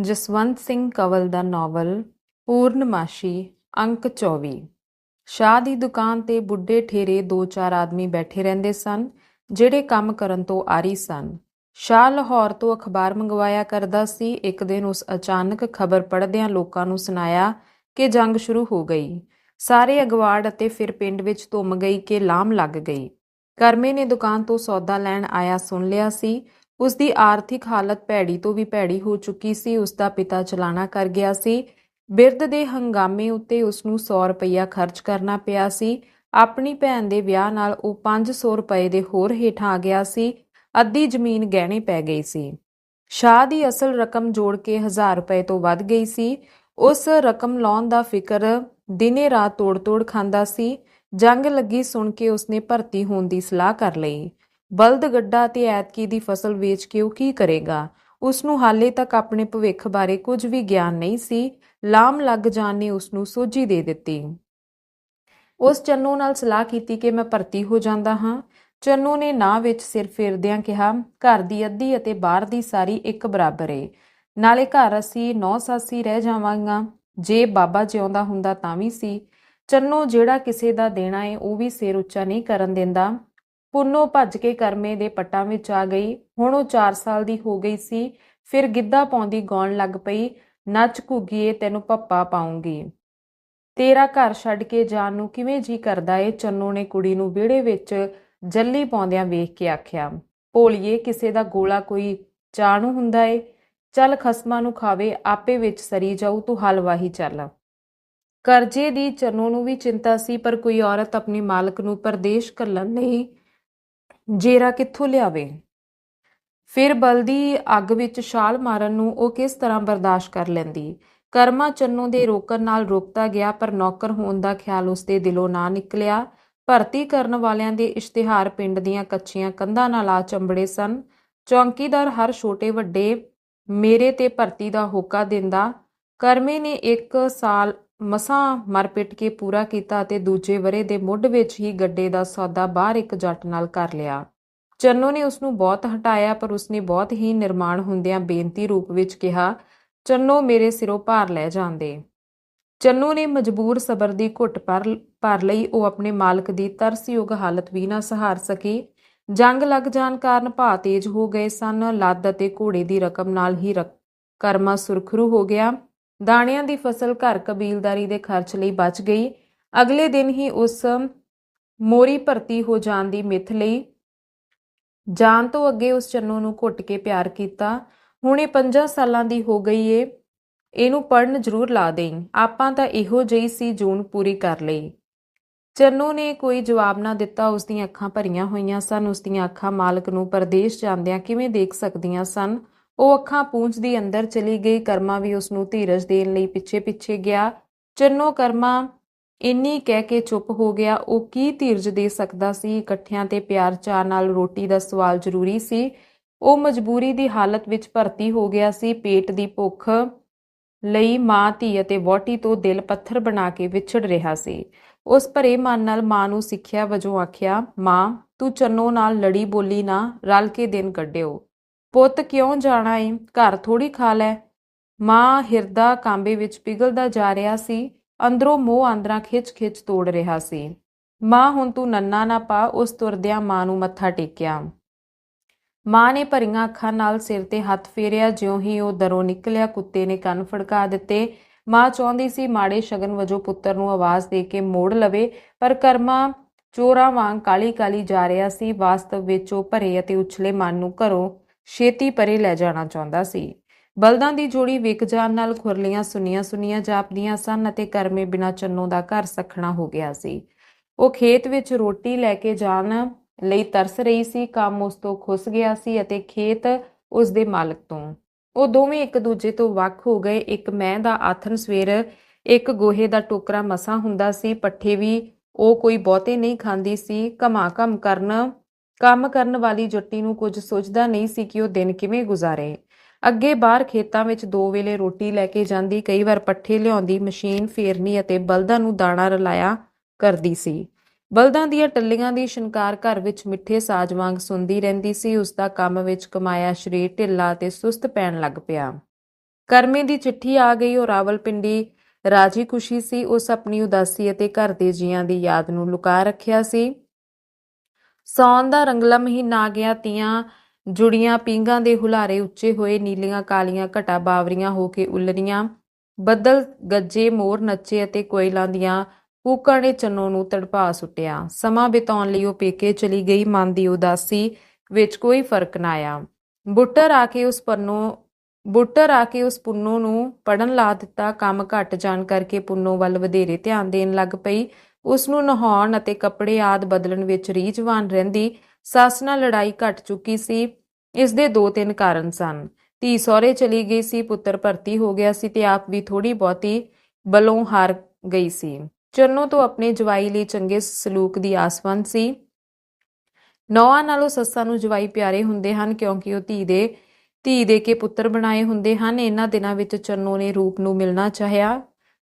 ਜਸਵੰਤ ਸਿੰਘ ਕੰਵਲ ਦਾ ਨਾਵਲ, ਪੂਰਨਮਾਸ਼ੀ, ਅੰਕ 24 ਸ਼ਾਹ ਦੀ ਦੁਕਾਨ ਤੇ ਬੁੱਢੇ ਠੇਰੇ ਦੋ ਚਾਰ ਆਦਮੀ ਬੈਠੇ ਰਹਿੰਦੇ ਸਨ, ਜਿਹੜੇ ਕੰਮ ਕਰਨ ਤੋਂ ਆਰੀ ਸਨ। ਸ਼ਾਹ ਲਾਹੌਰ ਤੋਂ ਅਖਬਾਰ ਮੰਗਵਾਇਆ ਕਰਦਾ ਸੀ। ਇੱਕ ਦਿਨ ਉਸ ਅਚਾਨਕ ਖਬਰ ਪੜ੍ਹਦਿਆਂ ਲੋਕਾਂ ਨੂੰ ਸੁਣਾਇਆ ਕਿ ਜੰਗ ਸ਼ੁਰੂ ਹੋ ਗਈ। ਸਾਰੇ ਅਗਵਾੜ ਅਤੇ ਫਿਰ ਪਿੰਡ ਵਿੱਚ ਧੁੰਮ ਗਈ ਕਿ ਲਾਮ ਲੱਗ ਗਈ। ਕਰਮੇ ਨੇ ਦੁਕਾਨ ਤੋਂ ਸੌਦਾ ਲੈਣ ਆਇਆ ਸੁਣ ਲਿਆ ਸੀ। ਉਸ ਦੀ ਆਰਥਿਕ ਹਾਲਤ ਭੈੜੀ ਤੋਂ ਵੀ ਭੈੜੀ ਹੋ ਚੁੱਕੀ ਸੀ ਉਸ ਦਾ ਪਿਤਾ ਚਲਾਣਾ ਕਰ ਗਿਆ ਸੀ। ਬਿਰਧ ਦੇ ਹੰਗਾਮੇ ਉੱਤੇ ਉਸ ਨੂੰ 100 ਰੁਪਇਆ ਖਰਚ ਕਰਨਾ ਪਿਆ ਸੀ। ਆਪਣੀ ਭੈਣ ਦੇ ਵਿਆਹ ਨਾਲ ਉਹ 500 ਰੁਪਏ ਦੇ ਹੋਰ ਹੇਠਾਂ ਆ ਗਿਆ ਸੀ। ਅੱਧੀ ਜ਼ਮੀਨ ਗਹਿਣੇ ਪੈ ਗਈ ਸੀ। ਸ਼ਾਹ ਦੀ ਅਸਲ ਰਕਮ ਜੋੜ ਕੇ 1000 ਰੁਪਏ ਤੋਂ ਵੱਧ ਗਈ ਸੀ। ਉਸ ਰਕਮ ਲਾਉਣ ਦਾ ਫਿਕਰ ਦਿਨੇ ਰਾਤ ਤੋੜ-ਤੋੜ ਖਾਂਦਾ ਸੀ। ਜੰਗ ਲੱਗੀ ਸੁਣ ਕੇ ਉਸਨੇ ਭਰਤੀ ਹੋਣ ਦੀ ਸਲਾਹ ਕਰ ਲਈ। ਬਲਦ ਗੱਡਾ ਤੇ ਐਤਕੀ ਦੀ ਫਸਲ ਵੇਚ ਕੇ ਉਹ ਕੀ ਕਰੇਗਾ? ਉਸ ਨੂੰ ਹਾਲੇ ਤੱਕ ਆਪਣੇ ਭਵਿੱਖ ਬਾਰੇ ਕੁਝ ਵੀ ਗਿਆਨ ਨਹੀਂ ਸੀ। ਲਾਮ ਲੱਗ ਜਾਣ ਨੇ ਉਸ ਨੂੰ ਸੋਝੀ ਦੇ ਦਿੱਤੀ। ਉਸ ਚੰਨੂ ਨਾਲ ਸਲਾਹ ਕੀਤੀ ਕਿ ਮੈਂ ਭਰਤੀ ਹੋ ਜਾਂਦਾ ਹਾਂ। ਚੰਨੂ ਨੇ ਨਾ ਵਿੱਚ ਸਿਰ ਫੇਰਦਿਆਂ ਕਿਹਾ, ਘਰ ਦੀ ਅੱਧੀ ਅਤੇ ਬਾਹਰ ਦੀ ਸਾਰੀ ਇੱਕ ਬਰਾਬਰ ਏ। ਨਾਲੇ ਘਰ ਅਸੀਂ ਨੌ ਸਾਸੀ ਰਹਿ ਜਾਵਾਂਗਾ। ਜੇ ਬਾਬਾ ਜਿਉਂਦਾ ਹੁੰਦਾ ਤਾਂ ਵੀ ਸੀ। ਚੰਨੂ ਜਿਹੜਾ ਕਿਸੇ ਦਾ ਦੇਣਾ ਏ, ਉਹ ਵੀ ਸਿਰ ਉੱਚਾ ਨਹੀਂ ਕਰਨ ਦਿੰਦਾ। ਪੁੰਨੋ ਭੱਜ ਕੇ ਕਰਮੇ ਦੇ ਪੱਟਾਂ ਵਿੱਚ ਆ ਗਈ। ਹੁਣ ਉਹ 4 ਸਾਲ ਦੀ ਹੋ ਗਈ ਸੀ। ਫਿਰ ਗਿੱਧਾ ਪਾਉਂਦੀ ਗਾਉਣ ਲੱਗ ਪਈ। ਨੱਚ ਘੁੱਗੀਏ, ਤੈਨੂੰ ਪੱਪਾ ਪਾਉਂਗੀ। ਤੇਰਾ ਘਰ ਛੱਡ ਕੇ ਜਾਣ ਨੂੰ ਕਿਵੇਂ ਜੀ ਕਰਦਾ ਏ? ਚੰਨੋ ਨੇ ਕੁੜੀ ਨੂੰ ਵਿਹੜੇ ਵਿੱਚ ਜੱਲੀ ਪਾਉਂਦਿਆਂ ਵੇਖ ਕੇ ਆਖਿਆ, ਭੋਲੀਏ, ਕਿਸੇ ਦਾ ਗੋਲਾ ਕੋਈ ਚਾਣੂ ਹੁੰਦਾ ਏ? ਚੱਲ ਖਸਮਾਂ ਨੂੰ ਖਾਵੇ, ਆਪੇ ਵਿੱਚ ਸਰੀ ਜਾਊ, ਤੂੰ ਹਲਵਾਹੀ ਚੱਲ। ਕਰਜ਼ੇ ਦੀ ਚੰਨੋ ਨੂੰ ਵੀ ਚਿੰਤਾ ਸੀ, ਪਰ ਕੋਈ ਔਰਤ ਆਪਣੀ ਮਾਲਕ ਨੂੰ ਪਰਦੇਸ਼ ਘੱਲਣ ਨਹੀਂ ਜੇਰਾ ਕਿੱਥੋਂ ਲਿਆਵੇ? ਫਿਰ ਬਲਦੀ ਅੱਗ ਵਿੱਚ ਛਾਲ ਮਾਰਨ ਨੂੰ ਉਹ ਕਿਸ ਤਰ੍ਹਾਂ ਬਰਦਾਸ਼ਤ ਕਰ ਲੈਂਦੀ? ਕਰਮਾ ਚੰਨੂ ਦੇ ਰੋਕਣ ਨਾਲ ਰੋਕਤਾ ਗਿਆ, ਪਰ ਨੌਕਰ ਹੋਣ ਦਾ ਖਿਆਲ ਉਸਦੇ ਦਿਲੋਂ ਨਾ ਨਿਕਲਿਆ। ਭਰਤੀ ਕਰਨ ਵਾਲਿਆਂ ਦੇ ਇਸ਼ਤਿਹਾਰ ਪਿੰਡ ਦੀਆਂ ਕੱਚੀਆਂ ਕੰਧਾਂ ਨਾਲ ਆ ਚੰਬੜੇ ਸਨ। ਚੌਂਕੀਦਾਰ ਹਰ ਛੋਟੇ ਵੱਡੇ, ਮੇਰੇ ਤੇ ਭਰਤੀ ਦਾ ਹੋਕਾ ਦਿੰਦਾ। ਕਰਮੇ ਨੇ ਇੱਕ ਸਾਲ ਮਸਾਂ ਮਰਪਿਟ ਕੇ ਪੂਰਾ ਕੀਤਾ ਅਤੇ ਦੂਜੇ ਵਰੇ ਦੇ ਮੁੱਢ ਵਿੱਚ ਹੀ ਗੱਡੇ ਦਾ ਸੌਦਾ ਬਾਹਰ ਇੱਕ ਜੱਟ ਨਾਲ ਕਰ ਲਿਆ। ਚੰਨੋ ਨੇ ਉਸ ਨੂੰ ਬਹੁਤ ਹਟਾਇਆ, ਪਰ ਉਸਨੇ ਬਹੁਤ ਹੀ ਨਿਰਮਾਣ ਹੁੰਦਿਆਂ ਬੇਨਤੀ ਰੂਪ ਵਿੱਚ ਕਿਹਾ, ਚੰਨੋ, ਮੇਰੇ ਸਿਰੋਂ ਭਾਰ ਲੈ ਜਾਂਦੇ। ਚੰਨੂ ਨੇ ਮਜਬੂਰ ਸਬਰ ਦੀ ਘੁੱਟ ਪਰ, ਭਰ ਲਈ। ਉਹ ਆਪਣੇ ਮਾਲਕ ਦੀ ਤਰਸਯੋਗ ਹਾਲਤ ਵੀ ਨਾ ਸਹਾਰ ਸਕੀ। ਜੰਗ ਲੱਗ ਜਾਣ ਕਾਰਨ ਭਾਅ ਤੇਜ਼ ਹੋ ਗਏ ਸਨ। ਲੱਦ ਅਤੇ ਘੋੜੇ ਦੀ ਰਕਮ ਨਾਲ ਹੀ ਕਰਮਾ ਸੁਰਖਰੂ ਹੋ ਗਿਆ। ਦਾਣਿਆਂ ਦੀ ਫਸਲ ਘਰ ਕਬੀਲਦਾਰੀ ਦੇ ਖਰਚ ਲਈ ਬਚ ਗਈ। ਅਗਲੇ ਦਿਨ ਹੀ ਉਸ ਮੋਰੀ ਭਰਤੀ ਹੋ ਜਾਣ ਦੀ ਮਿੱਥ ਲਈ ਜਾਣ ਤੋਂ ਅੱਗੇ ਉਸ ਚੰਨੂ ਨੂੰ ਘੁੱਟ ਕੇ ਪਿਆਰ ਕੀਤਾ। ਹੁਣ ਇਹ 5 ਸਾਲਾਂ ਦੀ ਹੋ ਗਈ ਏ। ਇਹਨੂੰ ਪੜਨ ਜ਼ਰੂਰ ਲਾ ਦੇਈ। ਆਪਾਂ ਤਾਂ ਇਹੋ ਜਿਹੀ ਸੀ ਜੂਨ ਪੂਰੀ ਕਰ ਲਈ। ਚੰਨੂ ਨੇ ਕੋਈ ਜਵਾਬ ਨਾ ਦਿੱਤਾ। ਉਸ ਦੀਆਂ ਅੱਖਾਂ ਭਰੀਆਂ ਹੋਈਆਂ ਸਨ। ਉਸ ਦੀਆਂ ਅੱਖਾਂ ਮਾਲਕ ਨੂੰ ਪਰਦੇਸ਼ ਜਾਂਦਿਆਂ ਕਿਵੇਂ ਦੇਖ ਸਕਦੀਆਂ ਸਨ? ਉਹ ਅੱਖਾਂ ਪੂੰਝਦੀ ਅੰਦਰ ਚਲੀ ਗਈ, ਕਰਮਾ ਵੀ ਉਸ ਨੂੰ ਧੀਰਜ ਦੇਣ ਲਈ ਪਿੱਛੇ ਪਿੱਛੇ ਗਿਆ। ਚੰਨੋ ਕਰਮਾ ਇੰਨੀ ਕਹਿ ਕੇ ਚੁੱਪ ਹੋ ਗਿਆ, ਉਹ ਕੀ ਧੀਰਜ ਦੇ ਸਕਦਾ ਸੀ? ਇਕੱਠਿਆਂ ਤੇ ਪਿਆਰ ਚਾਹ ਨਾਲ ਰੋਟੀ ਦਾ ਸਵਾਲ ਜ਼ਰੂਰੀ ਸੀ। ਉਹ ਮਜਬੂਰੀ ਦੀ ਹਾਲਤ ਵਿੱਚ ਭਰਤੀ ਹੋ ਗਿਆ ਸੀ। ਪੇਟ ਦੀ ਭੁੱਖ ਲਈ ਮਾਂ, ਧੀ ਅਤੇ ਵੋਟੀ ਤੋਂ ਦਿਲ ਪੱਥਰ ਬਣਾ ਕੇ ਵਿਛੜ ਰਿਹਾ ਸੀ। ਉਸ ਭਰੇ ਮਨ ਨਾਲ ਮਾਂ ਨੂੰ ਸਿੱਖਿਆ ਵਜੋਂ ਆਖਿਆ, ਮਾਂ, ਤੂੰ ਚੰਨੋ ਨਾਲ ਲੜੀ ਬੋਲੀ ਨਾ, ਰਲ ਕੇ ਦਿਨ ਕੱਢਿਓ। ਪੁੱਤ ਕਿਉਂ ਜਾਣਾ ਏ ਘਰ ਥੋੜੀ ਖਾ ਲੈ। ਮਾਂ ਹਿਰਦਾ ਕਾਂਬੇ ਵਿੱਚ ਪਿਗਲਦਾ ਜਾ ਰਿਹਾ ਸੀ। ਅੰਦਰੋਂ ਮੋਹ ਆਂਦਰਾ ਖਿੱਚ-ਖਿੱਚ ਤੋੜ ਰਿਹਾ ਸੀ। ਮਾਂ, ਹੁਣ ਤੂੰ ਨੰਨਾ ਨਾ ਪਾ। ਉਸ ਤੁਰਦਿਆਂ ਮਾਂ ਨੂੰ ਮੱਥਾ ਟੇਕਿਆ। ਮਾਂ ਨੇ ਭਰੀਆਂ ਅੱਖਾਂ ਨਾਲ ਸਿਰ ਤੇ ਹੱਥ ਫੇਰਿਆ। ਜਿਉਂ ਹੀ ਉਹ ਦਰੋਂ ਨਿਕਲਿਆ, ਕੁੱਤੇ ਨੇ ਕੰਨ ਫੜਕਾ ਦਿੱਤੇ। ਮਾਂ ਚਾਹੁੰਦੀ ਸੀ ਮਾੜੇ ਸ਼ਗਨ ਵਜੋਂ ਪੁੱਤਰ ਨੂੰ ਆਵਾਜ਼ ਦੇ ਕੇ ਮੋੜ ਲਵੇ, ਪਰ ਕਰਮਾ ਚੋਰਾ ਵਾਂਗ ਕਾਲੀ-ਕਾਲੀ ਜਾ ਰਿਹਾ ਸੀ। ਵਾਸਤਵ ਵਿੱਚ ਉਹ ਭਰੇ ਅਤੇ ਉਛਲੇ ਮਨ ਨੂੰ ਘਰੋਂ ਛੇਤੀ ਪਰੇ ਲੈ ਜਾਣਾ ਚਾਹੁੰਦਾ ਸੀ। ਬਲਦਾਂ ਦੀ ਜੋੜੀ ਵਿਕ ਜਾਣ ਨਾਲ ਖੁਰਲੀਆਂ ਸੁਨੀਆਂ ਸੁਨੀਆਂ ਜਾਪਦੀਆਂ ਸਨ ਅਤੇ ਕਰਮੇ ਬਿਨਾ ਚੰਨੋ ਦਾ ਘਰ ਸਖਣਾ ਹੋ ਗਿਆ ਸੀ। ਉਹ ਖੇਤ ਵਿੱਚ ਰੋਟੀ ਲੈ ਕੇ ਜਾਣ ਲਈ ਤਰਸ ਰਹੀ ਸੀ, ਕੰਮ ਉਸ ਤੋਂ ਖੁੱਸ ਗਿਆ ਸੀ ਅਤੇ ਖੇਤ ਉਸ ਦੇ ਮਾਲਕ ਤੋਂ। ਉਹ ਦੋਵੇਂ ਇੱਕ ਦੂਜੇ ਤੋਂ ਵੱਖ ਹੋ ਗਏ। ਇੱਕ ਮੈਂ ਦਾ ਆਥਨ ਸਵੇਰ ਇੱਕ ਗੋਹੇ ਦਾ ਟੋਕਰਾ ਮਸਾ ਹੁੰਦਾ ਸੀ। ਪੱਠੇ ਵੀ ਉਹ ਕੋਈ ਬਹੁਤੇ ਨਹੀਂ ਖਾਂਦੀ ਸੀ। ਕਮਾ ਕਮ ਕਰਨ ਕੰਮ ਕਰਨ ਵਾਲੀ ਜੱਟੀ ਨੂੰ ਕੁਝ ਸੋਚਦਾ ਨਹੀਂ ਸੀ ਕਿ ਉਹ ਦਿਨ ਕਿਵੇਂ ਗੁਜ਼ਾਰੇ। ਅੱਗੇ ਬਾਹਰ ਖੇਤਾਂ ਵਿੱਚ ਦੋ ਵੇਲੇ ਰੋਟੀ ਲੈ ਕੇ ਜਾਂਦੀ, ਕਈ ਵਾਰ ਪੱਠੇ ਲਿਆਉਂਦੀ, ਮਸ਼ੀਨ ਫੇਰਨੀ ਅਤੇ ਬਲਦਾਂ ਨੂੰ ਦਾਣਾ ਰਲਾਇਆ ਕਰਦੀ ਸੀ। ਬਲਦਾਂ ਦੀਆਂ ਟੱਲੀਆਂ ਦੀ ਸ਼ਿੰਕਾਰ ਘਰ ਵਿੱਚ ਮਿੱਠੇ ਸਾਜ ਵਾਂਗ ਸੁੰਦੀ ਰਹਿੰਦੀ ਸੀ, ਉਸ ਦਾ ਕੰਮ ਵਿੱਚ ਕਮਾਇਆ ਸ਼ਰੀਰ ਢਿੱਲਾ ਤੇ ਸੁਸਤ ਪੈਣ ਲੱਗ ਪਿਆ। ਕਰਮੇ ਦੀ ਚਿੱਠੀ ਆ ਗਈ, ਉਹ ਰਾਵਲਪਿੰਡੀ ਰਾਜੀ ਖੁਸ਼ੀ ਸੀ, ਉਸ ਆਪਣੀ ਉਦਾਸੀ ਅਤੇ ਘਰ ਦੇ ਜੀਆਂ ਦੀ ਯਾਦ ਨੂੰ ਲੁਕਾ ਰੱਖਿਆ ਸੀ। ਸੌਣ ਦਾ ਰੰਗਲਾ ਮਹੀਨਾ ਆ ਗਿਆ, ਤੀਆਂ ਜੁੜੀਆਂ ਪੀਂਘਾਂ ਦੇ ਹੁਲਾਰੇ ਉੱਚੇ ਹੋਏ, ਨੀਲੀਆਂ ਕਾਲੀਆਂ ਘਟਾ ਬਾਵਰੀਆਂ ਹੋ ਕੇ ਉੱਲਰੀਆਂ। ਬੱਦਲ ਗੱਜੇ, ਮੋਰ ਨੱਚੇ ਅਤੇ ਕੋਇਲਾਂ ਦੀਆਂ ਕੂਕਾਂ ਨੇ ਚੰਨੋ ਨੂੰ ਤੜਪਾ ਸੁੱਟਿਆ। ਸਮਾਂ ਬਿਤਾਉਣ ਲਈ ਉਹ ਪੇਕੇ ਚਲੀ ਗਈ, ਮਨ ਦੀ ਉਦਾਸੀ ਵਿੱਚ ਕੋਈ ਫ਼ਰਕ ਨਾ ਆਇਆ। ਬੁੱਟਰ ਆ ਕੇ ਉਸ ਪੰਨੋ, ਬੁੱਟਰ ਆ ਕੇ ਉਸ ਪੁੰਨੋ ਨੂੰ ਪੜਨ ਲਾ ਦਿੱਤਾ। ਕੰਮ ਘੱਟ ਜਾਣ ਕਰਕੇ ਪੁੰਨੋ ਵੱਲ ਵਧੇਰੇ ਧਿਆਨ ਦੇਣ ਲੱਗ ਪਈ। ਉਸ ਨੂੰ ਨਹਾਉਣ ਅਤੇ ਕੱਪੜੇ ਆਦ ਬਦਲਣ ਵਿੱਚ ਰੀਝਵਾਨ ਰਹਿੰਦੀ ਸੱਸ ਨਾਲ ਲੜਾਈ ਘਟ ਚੁੱਕੀ ਸੀ। ਇਸ ਦੇ ਦੋ ਤਿੰਨ ਕਾਰਨ ਸਨ। ਧੀ ਸਹੁਰੇ ਚਲੀ ਗਈ ਸੀ, ਪੁੱਤਰ ਭਰਤੀ ਹੋ ਗਿਆ ਸੀ ਤੇ ਆਪ ਵੀ ਥੋੜੀ ਬਹੁਤੀ ਬਲੋਂ ਹਾਰ ਗਈ ਸੀ। ਚੰਨੋ ਤੋਂ ਆਪਣੇ ਜਵਾਈ ਲਈ ਚੰਗੇ ਸਲੂਕ ਦੀ ਆਸਵੰਦ ਸੀ। ਨੌਆਂ ਨਾਲੋਂ ਸੱਸਾਂ ਨੂੰ ਜਵਾਈ ਪਿਆਰੇ ਹੁੰਦੇ ਹਨ ਕਿਉਂਕਿ ਉਹ ਧੀ ਦੇ ਧੀ ਦੇ ਕੇ ਪੁੱਤਰ ਬਣਾਏ ਹੁੰਦੇ ਹਨ। ਇਹਨਾਂ ਦਿਨਾਂ ਵਿੱਚ ਚੰਨੋ ਨੇ ਰੂਪ ਨੂੰ ਮਿਲਣਾ ਚਾਹਿਆ।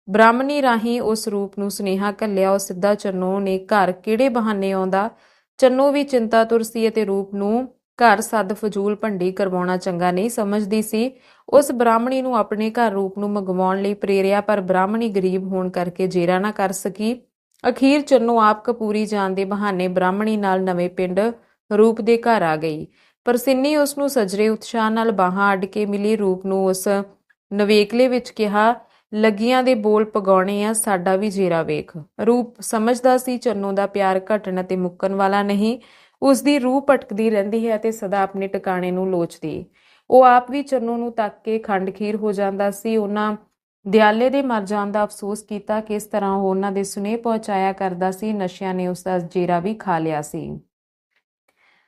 ਬ੍ਰਾਹਮਣੀ ਰਾਹੀਂ ਉਸ ਰੂਪ ਨੂੰ ਸੁਨੇਹਾ ਘੱਲਿਆ, ਉਹ ਸਿੱਧਾ ਚੰਨੋ ਨੇ ਘਰ ਕਿਹੜੇ ਬਹਾਨੇ ਆਉਂਦਾ? ਚੰਨੋ ਵੀ ਚਿੰਤਾਤੁਰ ਸੀ ਅਤੇ ਰੂਪ ਨੂੰ ਘਰ ਸੱਦ ਫਜ਼ੂਲ ਭੰਡੀ ਕਰਵਾਉਣਾ ਚੰਗਾ ਨਹੀਂ ਸਮਝਦੀ ਸੀ। ਉਸ ਬ੍ਰਾਹਮਣੀ ਨੂੰ ਆਪਣੇ ਘਰ ਰੂਪ ਨੂੰ ਮੰਗਵਾਉਣ ਲਈ ਪ੍ਰੇਰਿਆ, ਪਰ ਬ੍ਰਾਹਮਣੀ ਗਰੀਬ ਹੋਣ ਕਰਕੇ ਜੇਰਾ ਨਾ ਕਰ ਸਕੀ। ਅਖੀਰ ਚੰਨੋ ਆਪ ਕਪੂਰੀ ਜਾਣ ਦੇ ਬਹਾਨੇ ਬ੍ਰਾਹਮਣੀ ਨਾਲ ਨਵੇਂ ਪਿੰਡ ਰੂਪ ਦੇ ਘਰ ਆ ਗਈ। ਪਰਸਿੰਨੀ ਉਸ ਨੂੰ ਸਜਰੇ ਉਤਸ਼ਾਹ ਨਾਲ ਬਾਹਾਂ ਅੱਡ ਕੇ ਮਿਲੀ। ਰੂਪ ਨੂੰ ਉਸ ਨਵੇਕਲੇ ਵਿੱਚ ਕਿਹਾ ਲੱਗੀਆਂ ਦੇ ਬੋਲ ਪਗਾਉਣੇ ਆ, ਸਾਡਾ ਵੀ ਜੇਰਾ ਵੇਖ। ਰੂਪ ਸਮਝਦਾ ਸੀ, ਚੰਨੋ ਦਾ ਪਿਆਰ ਘਟਣ ਅਤੇ ਮੁੱਕਣ ਵਾਲਾ ਨਹੀਂ। ਉਸ ਦੀ ਰੂਹ ਭਟਕਦੀ ਰਹਿੰਦੀ ਹੈ ਅਤੇ ਸਦਾ ਆਪਣੇ ਟਿਕਾਣੇ ਨੂੰ ਲੋਚਦੀ। ਉਹ ਆਪ ਵੀ ਚੰਨੋ ਨੂੰ ਤੱਕ ਕੇ ਖੰਡਖੀਰ ਹੋ ਜਾਂਦਾ ਸੀ। ਉਹਨਾਂ ਦਿਆਲੇ ਦੇ ਮਰ ਜਾਣ ਦਾ ਅਫਸੋਸ ਕੀਤਾ ਕਿਸ ਤਰ੍ਹਾਂ ਉਹ ਉਹਨਾਂ ਦੇ ਸੁਨੇਹ ਪਹੁੰਚਾਇਆ ਕਰਦਾ ਸੀ। ਨਸ਼ਿਆਂ ਨੇ ਉਸ ਦਾ ਜੇਰਾ ਵੀ ਖਾ ਲਿਆ ਸੀ।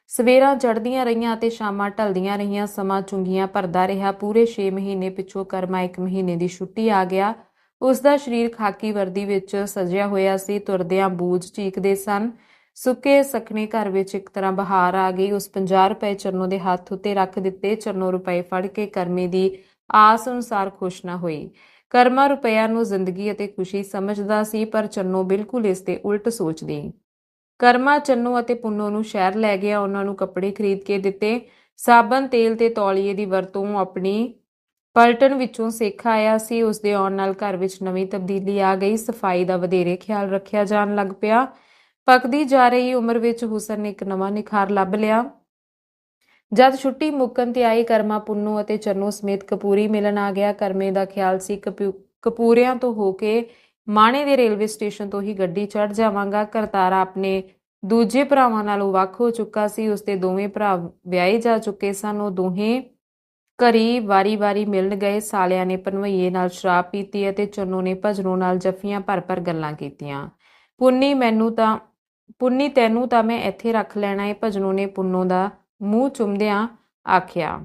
ਸਵੇਰਾਂ ਚੜ੍ਹਦੀਆਂ ਰਹੀਆਂ ਅਤੇ ਸ਼ਾਮਾਂ ਢਲਦੀਆਂ ਰਹੀਆਂ, ਸਮਾਂ ਚੁੰਗੀਆਂ ਭਰਦਾ ਰਿਹਾ। ਪੂਰੇ 6 ਮਹੀਨੇ ਪਿੱਛੋਂ ਕਰਮਾ 1 ਮਹੀਨੇ ਦੀ ਛੁੱਟੀ ਆ ਗਿਆ। ਉਸ ਦਾ ਸਰੀਰ ਖਾਕੀ ਵਰਦੀ ਵਿੱਚ ਸਜਿਆ ਹੋਇਆ ਸੀ, ਤੁਰਦਿਆਂ ਬੂਝ ਚੀਕਦੇ ਸਨ। ਸੁੱਕੇ ਸਖਣੇ ਘਰ ਵਿੱਚ ਇੱਕ ਤਰ੍ਹਾਂ ਬਹਾਰ ਆ ਗਈ। ਉਸ 50 ਰੁਪਏ ਚਰਨੋ ਦੇ ਹੱਥ ਉੱਤੇ ਰੱਖ ਦਿੱਤੇ। ਚਰਨੋ ਰੁਪਏ ਫੜ ਕੇ ਕਰਮੇ ਦੀ ਆਸ ਅਨੁਸਾਰ ਖੁਸ਼ ਨਾ ਹੋਈ। ਕਰਮਾ ਰੁਪਿਆਂ ਨੂੰ ਜ਼ਿੰਦਗੀ ਅਤੇ ਖੁਸ਼ੀ ਸਮਝਦਾ ਸੀ, ਪਰ ਚੰਨੋ ਬਿਲਕੁਲ ਇਸ ਦੇ ਉਲਟ ਸੋਚਦੀ। ਕਰਮਾ, ਚੰਨੂ ਅਤੇ ਪੁੰਨੋ ਨੂੰ ਸ਼ਹਿਰ ਲੈ ਗਿਆ। ਉਹਨਾਂ ਨੂੰ ਕੱਪੜੇ ਖਰੀਦ ਕੇ ਦਿੱਤੇ। ਸਾਬਣ, ਤੇਲ ਤੇ ਤੌਲੀਏ ਦੀ ਵਰਤੋਂ ਆਪਣੀ ਪਲਟਨ ਵਿੱਚੋਂ ਸਿੱਖ ਆਇਆ ਸੀ। ਉਸ ਦੇ ਆਉਣ ਨਾਲ ਘਰ ਵਿੱਚ ਨਵੀਂ ਤਬਦੀਲੀ ਆ ਗਈ। ਸਫ਼ਾਈ ਦਾ ਵਧੇਰੇ ਖਿਆਲ ਰੱਖਿਆ ਜਾਣ ਲੱਗ ਪਿਆ। ਪੱਕਦੀ ਜਾ ਰਹੀ ਉਮਰ ਵਿੱਚ ਹੁਸਨ ਨੇ ਇੱਕ ਨਵਾਂ ਨਿਖਾਰ ਲੱਭ ਲਿਆ। ਜਦ ਛੁੱਟੀ ਮੁੱਕਣ ਤੇ ਆਈ ਕਰਮਾ, ਪੁੰਨੂ ਅਤੇ ਚੰਨੂ ਸਮੇਤ ਕਪੂਰੀ ਮਿਲਣ ਆ ਗਿਆ। ਕਰਮੇ ਦਾ ਖਿਆਲ ਸੀ ਕਪੂ- ਕਪੂਰਿਆਂ ਤੋਂ ਹੋ ਕੇ ਮਾਣੇ ਦੇ ਰੇਲਵੇ ਸਟੇਸ਼ਨ ਤੋਂ ਹੀ ਗੱਡੀ ਚੜ੍ਹ ਜਾਵਾਂਗਾ। ਕਰਤਾਰਾ ਆਪਣੇ ਦੂਜੇ ਭਰਾਵਾਂ ਨਾਲੋਂ ਵੱਖ ਹੋ ਚੁੱਕਾ ਸੀ। ਉਸਦੇ ਦੋਵੇਂ ਭਰਾ ਵਿਆਹੇ ਜਾ ਚੁੱਕੇ ਸਨ। ਉਹ ਦੋਹੇ ਘਰੀ ਵਾਰੀ-ਵਾਰੀ ਮਿਲਣ ਗਏ। ਸਾਲਿਆਂ ਨੇ ਪਨਵਈਏ ਨਾਲ ਸ਼ਰਾਬ ਪੀਤੀ ਅਤੇ ਚੰਨੂ ਨੇ ਭਜਨੋਂ ਨਾਲ ਜੱਫੀਆਂ ਭਰ-ਭਰ ਗੱਲਾਂ ਕੀਤੀਆਂ। ਪੁੰਨੀ ਮੈਨੂੰ ਤਾਂ, ਪੁੰਨੀ ਤੈਨੂੰ ਤਾਂ ਮੈਂ ਇੱਥੇ ਰੱਖ ਲੈਣਾ ਏ। ਭਜਨੋਂ ਨੇ ਪੁੰਨੋ ਦਾ ਮੂੰਹ ਚੁੰਮਦਿਆਂ ਆਖਿਆ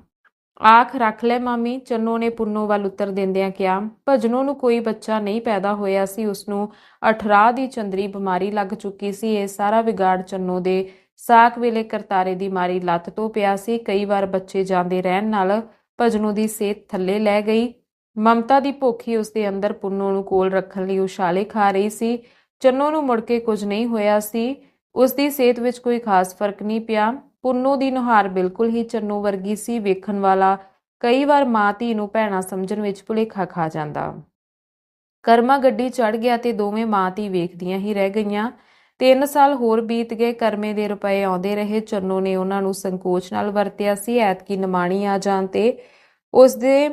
ਆਖ ਰੱਖ ਲੈ ਮਾਮੀ, ਚੰਨੋ ਨੇ ਪੁੰਨੋ ਵੱਲ ਉੱਤਰ ਦਿੰਦਿਆਂ ਕਿਹਾ, ਭਜਨੋ ਨੂੰ ਕੋਈ ਬੱਚਾ ਨਹੀਂ ਪੈਦਾ ਹੋਇਆ ਸੀ ਉਸ ਨੂੰ 18 ਦੀ ਚੰਦਰੀ ਬਿਮਾਰੀ ਲੱਗ ਚੁੱਕੀ ਸੀ, ਇਹ ਸਾਰਾ ਵਿਗਾੜ ਚੰਨੋ ਦੇ ਸਾਕ ਵੇਲੇ ਕਰਤਾਰੇ ਦੀ ਮਾਰੀ ਲੱਤ ਤੋਂ ਪਿਆ ਸੀ, ਕਈ ਵਾਰ ਬੱਚੇ ਜਾਂਦੇ ਰਹਿਣ ਨਾਲ ਭਜਨੋ ਦੀ ਸਿਹਤ ਥੱਲੇ ਲੈ ਗਈ। ਮਮਤਾ ਦੀ ਭੁੱਖੀ ਉਸ ਦੇ ਅੰਦਰ ਪੁੰਨੋ ਨੂੰ ਕੋਲ ਰੱਖਣ ਲਈ ਉਛਾਲੇ ਖਾ ਰਹੀ ਸੀ। ਚੰਨੋ ਨੂੰ ਮੁੜ ਕੇ ਕੁਝ ਨਹੀਂ ਹੋਇਆ ਸੀ ਉਸ ਦੀ ਸਿਹਤ ਵਿੱਚ ਕੋਈ ਖਾਸ ਫ਼ਰਕ ਨਹੀਂ ਪਿਆ। ਪੁੰਨੋ ਦੀ ਨੁਹਾਰ ਬਿਲਕੁਲ ਹੀ ਚੰਨੂ ਵਰਗੀ ਸੀ, ਵੇਖਣ ਵਾਲਾ ਕਈ ਵਾਰ ਮਾਂ ਧੀ ਨੂੰ ਭੈਣਾ ਸਮਝਣ ਵਿੱਚ ਭੁਲੇਖਾ ਖਾ ਜਾਂਦਾ। ਕਰਮਾ ਗੱਡੀ ਚੜ ਗਿਆ ਤੇ ਦੋਵੇਂ ਮਾਂ ਧੀ ਵੇਖਦੀਆਂ ਹੀ ਰਹਿ ਗਈਆਂ। ਤਿੰਨ ਸਾਲ ਹੋਰ ਬੀਤ ਗਏ, ਕਰਮੇ ਦੇ ਰੁਪਏ ਆਉਂਦੇ ਰਹੇ। ਚੰਨੋ ਨੇ ਉਹਨਾਂ ਨੂੰ ਸੰਕੋਚ ਨਾਲ ਵਰਤਿਆ ਸੀ, ਐਤਕੀ ਨਿਮਾਣੀ ਆ ਜਾਣ ਤੇ ਉਸ ਦੇ,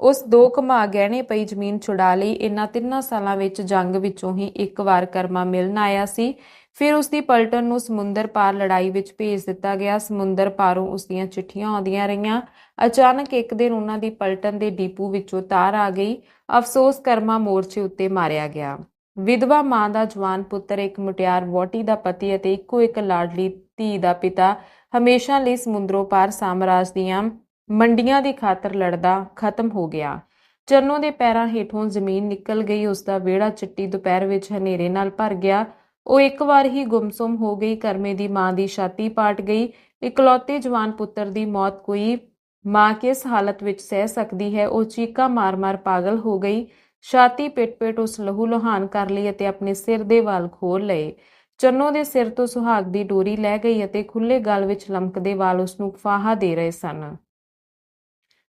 ਉਸ ਦੋ ਕਮਾ ਗਹਿਣੇ ਪਈ ਜ਼ਮੀਨ ਛੁਡਾ ਲਈ। ਇਨ੍ਹਾਂ ਤਿੰਨਾਂ ਸਾਲਾਂ ਵਿੱਚ ਜੰਗ ਵਿੱਚੋਂ ਹੀ ਇੱਕ ਵਾਰ ਕਰਮਾ ਮਿਲਣ ਆਇਆ ਸੀ। ਫਿਰ ਉਸ ਦੀ ਪਲਟਨ ਨੂੰ ਸਮੁੰਦਰ ਪਾਰ ਲੜਾਈ ਵਿੱਚ ਭੇਜ ਦਿੱਤਾ ਗਿਆ। ਸਮੁੰਦਰ ਪਾਰੋਂ ਉਸ ਦੀਆਂ ਚਿੱਠੀਆਂ ਆਉਂਦੀਆਂ ਰਹੀਆਂ। ਅਚਾਨਕ ਇੱਕ ਦਿਨ ਉਹਨਾਂ ਦੀ ਪਲਟਨ ਦੇ ਡੀਪੂ ਵਿੱਚੋਂ ਤਾਰ ਆ ਗਈ। ਅਫਸੋਸ ਕਰਮਾ ਮੋਰਚੇ ਉੱਤੇ ਮਾਰਿਆ ਗਿਆ। ਵਿਧਵਾ ਮਾਂ ਦਾ ਜਵਾਨ ਪੁੱਤਰ, ਇੱਕ ਮੁਟਿਆਰ ਵੋਟੀ ਦਾ ਪਤੀ ਅਤੇ ਇੱਕੋ ਇੱਕ ਲਾਡਲੀ ਧੀ ਦਾ ਪਿਤਾ ਹਮੇਸ਼ਾ ਲਈ ਸਮੁੰਦਰੋਂ ਪਾਰ ਸਾਮਰਾਜ ਦੀਆਂ ਮੰਡੀਆਂ ਦੀ ਖਾਤਰ ਲੜਦਾ ਖਤਮ ਹੋ ਗਿਆ। ਚਰਨੋਂ ਦੇ ਪੈਰਾਂ ਹੇਠੋਂ ਜ਼ਮੀਨ ਨਿਕਲ ਗਈ। ਉਸ ਦਾ ਵਿਹੜਾ ਚਿੱਟੀ ਦੁਪਹਿਰ ਵਿੱਚ ਹਨੇਰੇ ਨਾਲ ਭਰ ਗਿਆ। ਉਹ ਇੱਕ ਵਾਰ ਹੀ ਗੁੰਮਸੁਮ ਹੋ ਗਈ, ਕਰਮੇ ਦੀ ਮਾਂ ਦੀ ਛਾਤੀ ਪਾਟ ਗਈ, ਇਕਲੌਤੇ ਜਵਾਨ ਪੁੱਤਰ ਦੀ ਮੌਤ ਕੋਈ ਮਾਂ ਕਿਸ ਹਾਲਤ ਵਿੱਚ ਸਹਿ ਸਕਦੀ ਹੈ? ਉਹ ਚੀਕਾਂ ਮਾਰ-ਮਾਰ ਪਾਗਲ ਹੋ ਗਈ, ਛਾਤੀ ਪਿੱਟ ਪਿੱਟ ਉਸ ਲਹੂ ਲੋਹਾਨ ਕਰ ਲਈ ਅਤੇ ਆਪਣੇ ਸਿਰ ਦੇ ਵਾਲ ਖੋਲ ਲਏ। ਚੰਨੋ ਦੇ ਸਿਰ ਤੋਂ ਸੁਹਾਗ ਦੀ ਡੋਰੀ ਲੈ ਗਈ ਅਤੇ ਖੁੱਲੇ ਗਲ ਵਿੱਚ ਲਮਕਦੇ ਵਾਲ ਉਸ ਨੂੰ ਫਾਹਾ ਦੇ ਰਹੇ ਸਨ।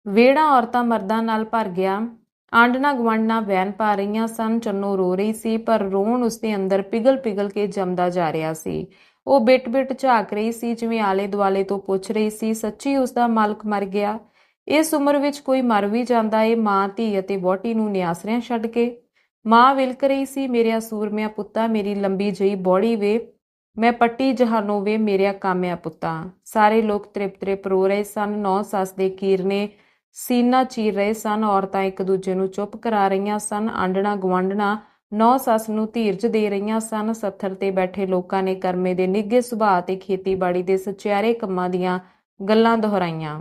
ਵਿਹੜਾ ਔਰਤਾਂ ਮਰਦਾਂ ਨਾਲ ਭਰ ਗਿਆ। ਆਂਡਣਾ ਗੁਆਂਢਣਾ ਵੈਨ ਪਾ ਰਹੀਆਂ ਸਨ, ਚੰਨੋ ਰੋ ਰਹੀ ਸੀ, ਪਰ ਰੋਣ ਉਸਦੇ ਅੰਦਰ ਪਿਗਲ ਪਿਗਲ ਕੇ ਜੰਮਦਾ ਜਾ ਰਿਹਾ ਸੀ। ਉਹ ਬਿਟ-ਬਿਟ ਝਾਕ ਰਹੀ ਸੀ, ਜਿਵੇਂ ਆਲੇ ਦੁਆਲੇ ਤੋਂ ਪੁੱਛ ਰਹੀ ਸੀ, ਸੱਚੀ ਉਸਦਾ ਮਾਲਕ ਮਰ ਗਿਆ? ਇਸ ਉਮਰ ਵਿੱਚ ਕੋਈ ਮਰ ਵੀ ਜਾਂਦਾ ਏ, ਮਾਂ, ਧੀ ਅਤੇ ਵਹੁਟੀ ਨੂੰ ਨਿਆਸਰਿਆਂ ਛੱਡ ਕੇ? ਮਾਂ ਵਿਲਕ ਰਹੀ ਸੀ, ਮੇਰਿਆ ਸੂਰਮਿਆ ਪੁੱਤਾ, ਮੇਰੀ ਲੰਬੀ ਜਈ ਬੋੜੀ ਵੇ, ਮੈਂ ਪੱਟੀ ਜਹਾਨੋਂ ਵੇ, ਮੇਰਿਆ ਕਾਮਿਆ ਪੁੱਤਾ। ਸਾਰੇ ਲੋਕ ਤ੍ਰਿਪ ਤ੍ਰਿਪ ਰੋ ਰਹੇ ਸਨ, ਨੌ ਸੱਸ ਦੇ ਕੀਰਨੇ ਸੀਨਾ ਚੀਰ ਰਹੇ ਸਨ, ਔਰਤਾਂ ਇੱਕ ਦੂਜੇ ਨੂੰ ਚੁੱਪ ਕਰਾ ਰਹੀਆਂ ਸਨ, ਆਂਡਣਾ ਗਵਾਂਡਣਾ ਨੌ ਸੱਸ ਨੂੰ ਧੀਰਜ ਦੇ ਰਹੀਆਂ ਸਨ, ਸੱਥਰ ਤੇ ਬੈਠੇ ਲੋਕਾਂ ਨੇ ਕਰਮੇ ਦੇ ਨਿੱਘੇ ਸੁਭਾਅ ਤੇ ਖੇਤੀਬਾੜੀ ਦੇ ਸਚਿਆਰੇ ਕੰਮਾਂ ਦੀਆਂ ਗੱਲਾਂ ਦੁਹਰਾਈਆਂ।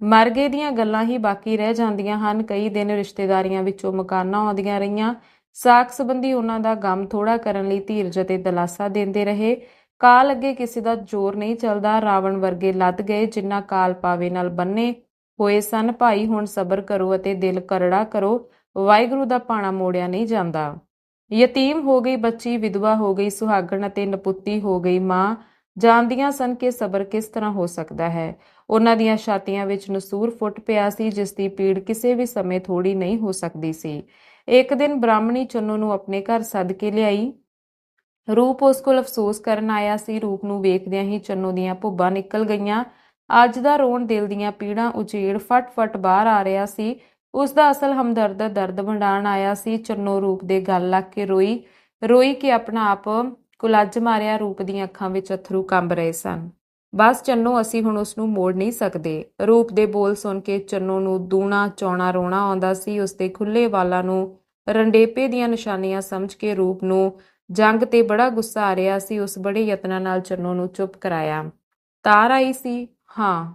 ਮਰਗੇ ਦੀਆਂ ਗੱਲਾਂ ਹੀ ਬਾਕੀ ਰਹਿ ਜਾਂਦੀਆਂ ਹਨ, ਕਈ ਦਿਨ ਰਿਸ਼ਤੇਦਾਰੀਆਂ ਵਿੱਚੋਂ ਮਕਾਨਾਂ ਆਉਂਦੀਆਂ ਰਹੀਆਂ। ਸਾਖ ਸੰਬੰਧੀ ਉਹਨਾਂ ਦਾ ਗਮ ਥੋੜਾ ਕਰਨ ਲਈ ਧੀਰਜ ਅਤੇ ਦਲਾਸਾ ਦਿੰਦੇ ਰਹੇ। ਕਾਲ ਅੱਗੇ ਕਿਸੇ ਦਾ ਜ਼ੋਰ ਨਹੀਂ ਚੱਲਦਾ, ਰਾਵਣ ਵਰਗੇ ਲੱਦ ਗਏ, ਜਿੰਨਾ ਕਾਲ ਪਾਵੇ ਨਾਲ ਬੰਨੇ ਹੋਏ ਸਨ, ਭਾਈ ਹੁਣ ਸਬਰ ਕਰੋ ਅਤੇ ਦਿਲ ਕਰੜਾ ਕਰੋ, ਵਾਹਿਗੁਰੂ ਦਾ ਪਾਣਾ ਮੋੜਿਆ ਨਹੀਂ ਜਾਂਦਾ। ਯਤੀਮ ਹੋ ਗਈ ਬੱਚੀ, ਵਿਧਵਾ ਹੋ ਗਈ, ਸੁਹਾਗਣ ਅਤੇ ਨਪੁੱਤੀ ਹੋ ਗਈ ਮਾਂ, ਜਾਣਦੀਆਂ ਸਨ ਕਿ ਸਬਰ ਕਿਸ ਤਰ੍ਹਾਂ ਹੋ ਸਕਦਾ ਹੈ। ਉਹਨਾਂ ਦੀਆਂ ਛਾਤੀਆਂ ਵਿੱਚ ਨਸੂਰ ਫੁੱਟ ਪਿਆ ਸੀ, ਜਿਸ ਦੀ ਪੀੜ ਕਿਸੇ ਵੀ ਸਮੇਂ ਥੋੜੀ ਨਹੀਂ ਹੋ ਸਕਦੀ ਸੀ। ਇੱਕ ਦਿਨ ਬ੍ਰਾਹਮਣੀ ਚੰਨੂ ਨੂੰ ਆਪਣੇ ਘਰ ਸੱਦ ਕੇ ਲਿਆਈ। ਰੂਪ ਉਸ ਕੋਲ ਅਫਸੋਸ ਕਰਨ ਆਇਆ ਸੀ, ਰੂਪ ਨੂੰ ਵੇਖਦਿਆਂ ਹੀ ਚੰਨੂ ਦੀਆਂ ਭੁੱਬਾਂ ਨਿਕਲ ਗਈਆਂ। ਅੱਜ ਦਾ ਰੋਣ ਦਿਲ ਦੀਆਂ ਪੀੜਾਂ ਉਜੇੜ ਫਟ-ਫਟ ਬਾਹਰ ਆ ਰਿਹਾ ਸੀ। ਉਸ ਦਾ ਅਸਲ ਹਮਦਰਦ ਦਰਦ ਵੰਡਾਣ ਆਇਆ ਸੀ। ਚੰਨੋ ਰੂਪ ਦੇ ਗੱਲ ਲੱਗ ਕੇ ਰੋਈ ਰੋਈ ਕਿ ਆਪਣਾ ਆਪ ਕੁਲੱਜ ਮਾਰਿਆ, ਰੂਪ ਦੀਆਂ ਅੱਖਾਂ ਵਿੱਚ ਅਥਰੂ ਕੰਬ ਰਹੇ ਸਨ। ਬਸ ਚੰਨੋ, ਅਸੀਂ ਹੁਣ ਉਸ ਨੂੰ ਮੋੜ ਨਹੀਂ ਸਕਦੇ। ਰੂਪ ਦੇ ਬੋਲ ਸੁਣ ਕੇ ਚੰਨੋ ਨੂੰ ਦੂਣਾ, ਚੌਣਾ, ਰੋਣਾ ਆਉਂਦਾ ਸੀ। ਉਸ ਦੇ ਖੁੱਲੇ ਵਾਲਾਂ ਨੂੰ ਰੰਡੇਪੇ ਦੀਆਂ ਨਿਸ਼ਾਨੀਆਂ ਸਮਝ ਕੇ ਰੂਪ ਨੂੰ ਜੰਗ ਤੇ ਬੜਾ ਗੁੱਸਾ ਆ ਰਿਹਾ ਸੀ। ਉਸ ਬੜੇ ਯਤਨਾਂ ਨਾਲ ਚੰਨੋ ਨੂੰ ਚੁੱਪ ਕਰਾਇਆ। ਤਾਰ ਆਈ ਸੀ। ਹਾਂ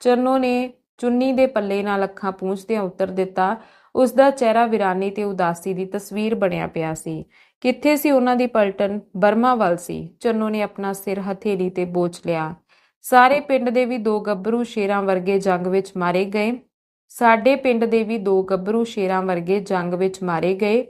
ਚੰਨੋ ਨੇ ਚੁੰਨੀ ਦੇ ਪੱਲੇ ਨਾਲ ਅੱਖਾਂ ਪੂੰਝਦਿਆਂ ਉੱਤਰ ਦਿੱਤਾ। ਉਸ ਦਾ ਚਿਹਰਾ ਵਿਰਾਨੀ ਤੇ ਉਦਾਸੀ ਦੀ ਤਸਵੀਰ ਬਣਿਆ ਪਿਆ ਸੀ। ਕਿੱਥੇ ਸੀ ਉਹਨਾਂ ਦੀ ਪਲਟਨ? ਬਰਮਾ ਵੱਲ ਸੀ। ਚੰਨੋ ਨੇ ਆਪਣਾ ਸਿਰ ਹਥੇਲੀ ਤੇ ਬੋਚ ਲਿਆ। ਸਾਰੇ ਪਿੰਡ ਦੇ ਵੀ ਦੋ ਗੱਭਰੂ ਸ਼ੇਰਾਂ ਵਰਗੇ ਜੰਗ ਵਿੱਚ ਮਾਰੇ ਗਏ। ਸਾਡੇ ਪਿੰਡ ਦੇ ਵੀ ਦੋ ਗੱਭਰੂ ਸ਼ੇਰਾਂ ਵਰਗੇ ਜੰਗ ਵਿੱਚ ਮਾਰੇ ਗਏ।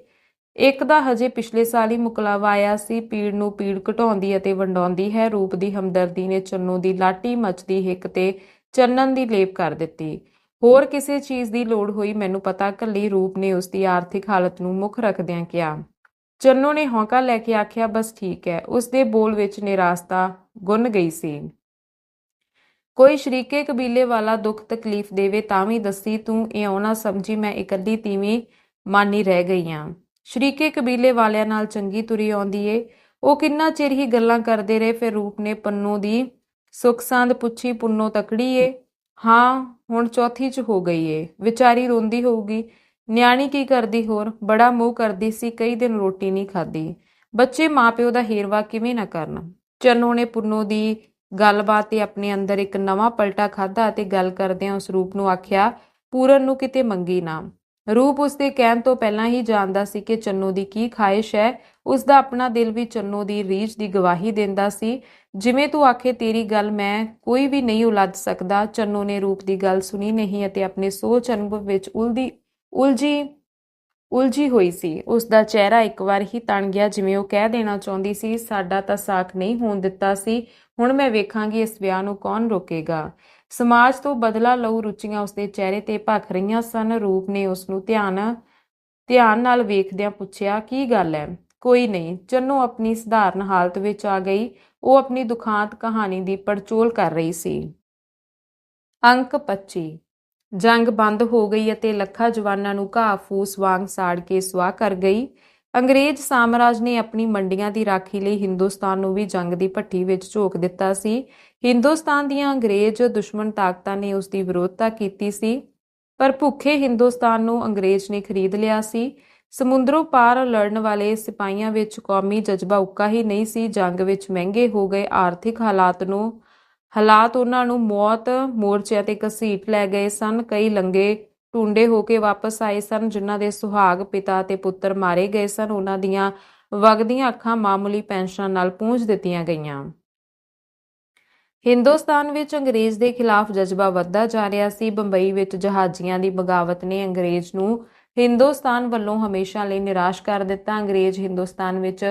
ਇੱਕ ਦਾ ਹਜੇ ਪਿਛਲੇ ਸਾਲ ਹੀ ਮੁਕਲਾਵਾ ਆਇਆ ਸੀ। ਪੀੜ ਨੂੰ ਪੀੜ ਘਟਾਉਂਦੀ ਅਤੇ ਵੰਡਾਉਂਦੀ ਹੈ। ਰੂਪ ਦੀ ਹਮਦਰਦੀ ਨੇ ਚੰਨੂ ਦੀ ਲਾਟੀ ਮੱਚਦੀ ਹਿੱਕ ਤੇ ਚੰਨਨ ਦੀ ਲੇਪ ਕਰ ਦਿੱਤੀ। ਹੋਰ ਕਿਸੇ ਚੀਜ਼ ਦੀ ਲੋੜ ਹੋਈ ਮੈਨੂੰ ਪਤਾ ਕੱਲੀ ਰੂਪ ਨੇ ਉਸ ਦੀ ਆਰਥਿਕ ਹਾਲਤ ਨੂੰ ਮੁੱਖ ਰੱਖਦਿਆਂ ਕਿਹਾ। ਚੰਨੂ ਨੇ ਹੌਂਕਾ ਲੈ ਕੇ ਆਖਿਆ, ਬਸ ਠੀਕ ਹੈ। ਉਸ ਦੇ ਬੋਲ ਵਿੱਚ ਨਿਰਾਸਤਾ ਗੁੰਨ ਗਈ ਸੀ। ਕੋਈ ਸ਼ਰੀਕੇ ਕਬੀਲੇ ਵਾਲਾ ਦੁੱਖ ਤਕਲੀਫ ਦੇਵੇ ਤਾਂ ਵੀ ਦੱਸੀ ਤੂੰ, ਇਉਂ ਨਾ ਸਮਝੀ ਮੈਂ ਇਕੱਲੀ ਤੀਵੀਂ ਮਾਨੀ ਰਹਿ ਗਈ ਆਂ। ਸ਼ਰੀਕੇ ਕਬੀਲੇ ਵਾਲਿਆਂ ਨਾਲ ਚੰਗੀ ਤੁਰੀ ਆਉਂਦੀ ਏ। ਉਹ ਕਿੰਨਾ ਚਿਰ ਹੀ ਗੱਲਾਂ ਕਰਦੇ ਰਹੇ, ਫਿਰ ਰੂਪ ਨੇ ਪੰਨੂ ਦੀ ਸੁਖ ਸੰਦ ਪੁੱਛੀ, ਪੁੰਨੋ ਤਕੜੀ ਏ? ਹਾਂ, ਹੁਣ ਚੌਥੀ ਚ ਹੋ ਗਈ ਏ। ਵਿਚਾਰੀ ਰੋਂਦੀ ਹੋਊਗੀ। ਨਿਆਣੀ ਕੀ ਕਰਦੀ ਹੋਰ? ਬੜਾ ਮੂੰਹ ਕਰਦੀ ਸੀ, ਕਈ ਦਿਨ ਰੋਟੀ ਨਹੀਂ ਖਾਦੀ ਬੱਚੇ ਮਾਪਿਓ ਦਾ ਹੇਰਵਾ ਕਿਵੇਂ ਨਾ ਕਰਨ? ਚੰਨੋ ਨੇ ਪੁੰਨੋ ਦੀ ਗੱਲਬਾਤ ਤੇ ਆਪਣੇ ਅੰਦਰ ਇੱਕ ਨਵਾਂ ਪਲਟਾ ਖਾਦਾ ਅਤੇ ਗੱਲ ਕਰਦਿਆਂ ਉਸ ਰੂਪ ਨੂੰ ਆਖਿਆ, ਪੂਰਨ ਨੂੰ ਕਿਤੇ ਮੰਗੀ ਨਾ। ਰੂਪ ਉਸਦੇ ਕਹਿਣ ਤੋਂ ਪਹਿਲਾਂ ਹੀ ਜਾਣਦਾ ਸੀ ਕਿ ਚੰਨੂ ਦੀ ਕੀ ਖਾਹਿਸ਼ ਹੈ। ਉਸ ਦਾ ਆਪਣਾ ਦਿਲ ਵੀ ਚੰਨੂ ਦੀ ਰੀਝ ਦੀ ਗਵਾਹੀ ਦਿੰਦਾ ਸੀ। ਜਿਵੇਂ ਤੂੰ ਆਖੇ, ਤੇਰੀ ਗੱਲ ਮੈਂ ਕੋਈ ਵੀ ਨਹੀਂ ਉਲੱਦ ਸਕਦਾ। ਚੰਨੂ ਨੇ ਰੂਪ ਦੀ ਗੱਲ ਸੁਣੀ ਨਹੀਂ ਅਤੇ ਆਪਣੇ ਸੋਚ ਅਨੁਭਵ ਵਿੱਚ ਉਲਦੀ, ਉਲਝੀ ਉਲਝੀ ਹੋਈ ਸੀ। ਉਸ ਦਾ ਚਿਹਰਾ ਇੱਕ ਵਾਰ ਹੀ ਤਣ ਗਿਆ, ਜਿਵੇਂ ਉਹ ਕਹਿ ਦੇਣਾ ਚਾਹੁੰਦੀ ਸੀ, ਸਾਡਾ ਤਾਂ ਸਾਖ ਨਹੀਂ ਹੋਣ ਦਿੱਤਾ ਸੀ। ਹੁਣ ਮੈਂ ਵੇਖਾਂਗੀ ਇਸ ਵਿਆਹ ਨੂੰ ਕੌਣ ਰੋਕੇਗਾ? ਸਮਾਜ ਤੋਂ ਬਦਲਾ ਲਊ ਰੁਚੀਆਂ ਉਸਦੇ ਚਿਹਰੇ ਤੇ ਭਖ ਰਹੀਆਂ ਸਨ। ਰੂਪ ਨੇ ਉਸ ਨੂੰ ਧਿਆਨ ਧਿਆਨ ਨਾਲ ਵੇਖਦਿਆਂ ਪੁੱਛਿਆ, ਕੀ ਗੱਲ ਹੈ ਕੋਈ ਨਹੀਂ, ਚੰਨੂ ਆਪਣੀ ਸਧਾਰਨ ਹਾਲਤ ਵਿੱਚ ਆ ਗਈ। ਉਹ ਆਪਣੀ ਦੁਖਾਂਤ ਕਹਾਣੀ ਦੀ ਪੜਚੋਲ ਕਰ ਰਹੀ ਸੀ। ਅੰਕ 25 ਜੰਗ ਬੰਦ ਹੋ ਗਈ ਅਤੇ ਲੱਖਾਂ ਜਵਾਨਾਂ ਨੂੰ ਘਾਹ ਫੂਸ ਵਾਂਗ ਸਾੜ ਕੇ ਸੁਆਹ ਕਰ ਗਈ। ਅੰਗਰੇਜ਼ ਸਾਮਰਾਜ ਨੇ ਆਪਣੀ ਮੰਡੀਆਂ ਦੀ ਰਾਖੀ ਲਈ ਹਿੰਦੁਸਤਾਨ ਨੂੰ ਵੀ ਜੰਗ ਦੀ ਭੱਠੀ ਵਿੱਚ ਝੋਕ ਦਿੱਤਾ ਸੀ। ਹਿੰਦੁਸਤਾਨ ਦੀਆਂ ਅੰਗਰੇਜ਼ ਦੁਸ਼ਮਣ ਤਾਕਤਾਂ ਨੇ ਉਸ ਦੀ ਵਿਰੋਧਤਾ ਕੀਤੀ ਸੀ, ਪਰ ਭੁੱਖੇ ਹਿੰਦੁਸਤਾਨ ਨੂੰ ਅੰਗਰੇਜ਼ ਨੇ ਖਰੀਦ ਲਿਆ ਸੀ। ਸਮੁੰਦਰੋਂ ਪਾਰ ਲੜਨ ਵਾਲੇ ਸਿਪਾਹੀਆਂ ਵਿੱਚ ਕੌਮੀ ਜਜ਼ਬਾ ਉੱਕਾ ਹੀ ਨਹੀਂ ਸੀ, ਜੰਗ ਵਿੱਚ ਮਹਿੰਗੇ ਹੋ ਗਏ ਆਰਥਿਕ ਹਾਲਾਤ ਨੂੰ, ਹਾਲਾਤ ਉਹਨਾਂ ਨੂੰ ਮੌਤ, ਮੋਰਚਿਆਂ ਤੇ ਘਸੀਟ ਲੈ ਗਏ ਸਨ, ਕਈ ਲੰਗੇ ਟੁੰਡੇ ਹੋ ਕੇ ਵਾਪਸ ਆਏ ਸਨ, ਜਿਨ੍ਹਾਂ ਦੇ ਸੁਹਾਗ ਪਿਤਾ ਤੇ ਪੁੱਤਰ ਮਾਰੇ ਗਏ ਸਨ, ਉਹਨਾਂ ਦੀਆਂ ਵਗਦੀਆਂ ਅੱਖਾਂ ਮਾਮੂਲੀ ਪੈਨਸ਼ਨਾਂ ਨਾਲ ਪੂੰਝ ਦਿੱਤੀਆਂ ਗਈਆਂ। ਹਿੰਦੁਸਤਾਨ ਵਿੱਚ ਅੰਗਰੇਜ਼ ਦੇ ਖਿਲਾਫ ਜਜ਼ਬਾ ਵੱਧਦਾ ਜਾ ਰਿਹਾ ਸੀ। ਬੰਬਈ ਵਿੱਚ ਜਹਾਜ਼ੀਆਂ ਦੀ ਬਗਾਵਤ ਨੇ ਅੰਗਰੇਜ਼ ਨੂੰ ਹਿੰਦੁਸਤਾਨ ਵੱਲੋਂ ਹਮੇਸ਼ਾ ਲਈ ਨਿਰਾਸ਼ ਕਰ ਦਿੱਤਾ। ਅੰਗਰੇਜ਼ ਹਿੰਦੁਸਤਾਨ ਵਿੱਚ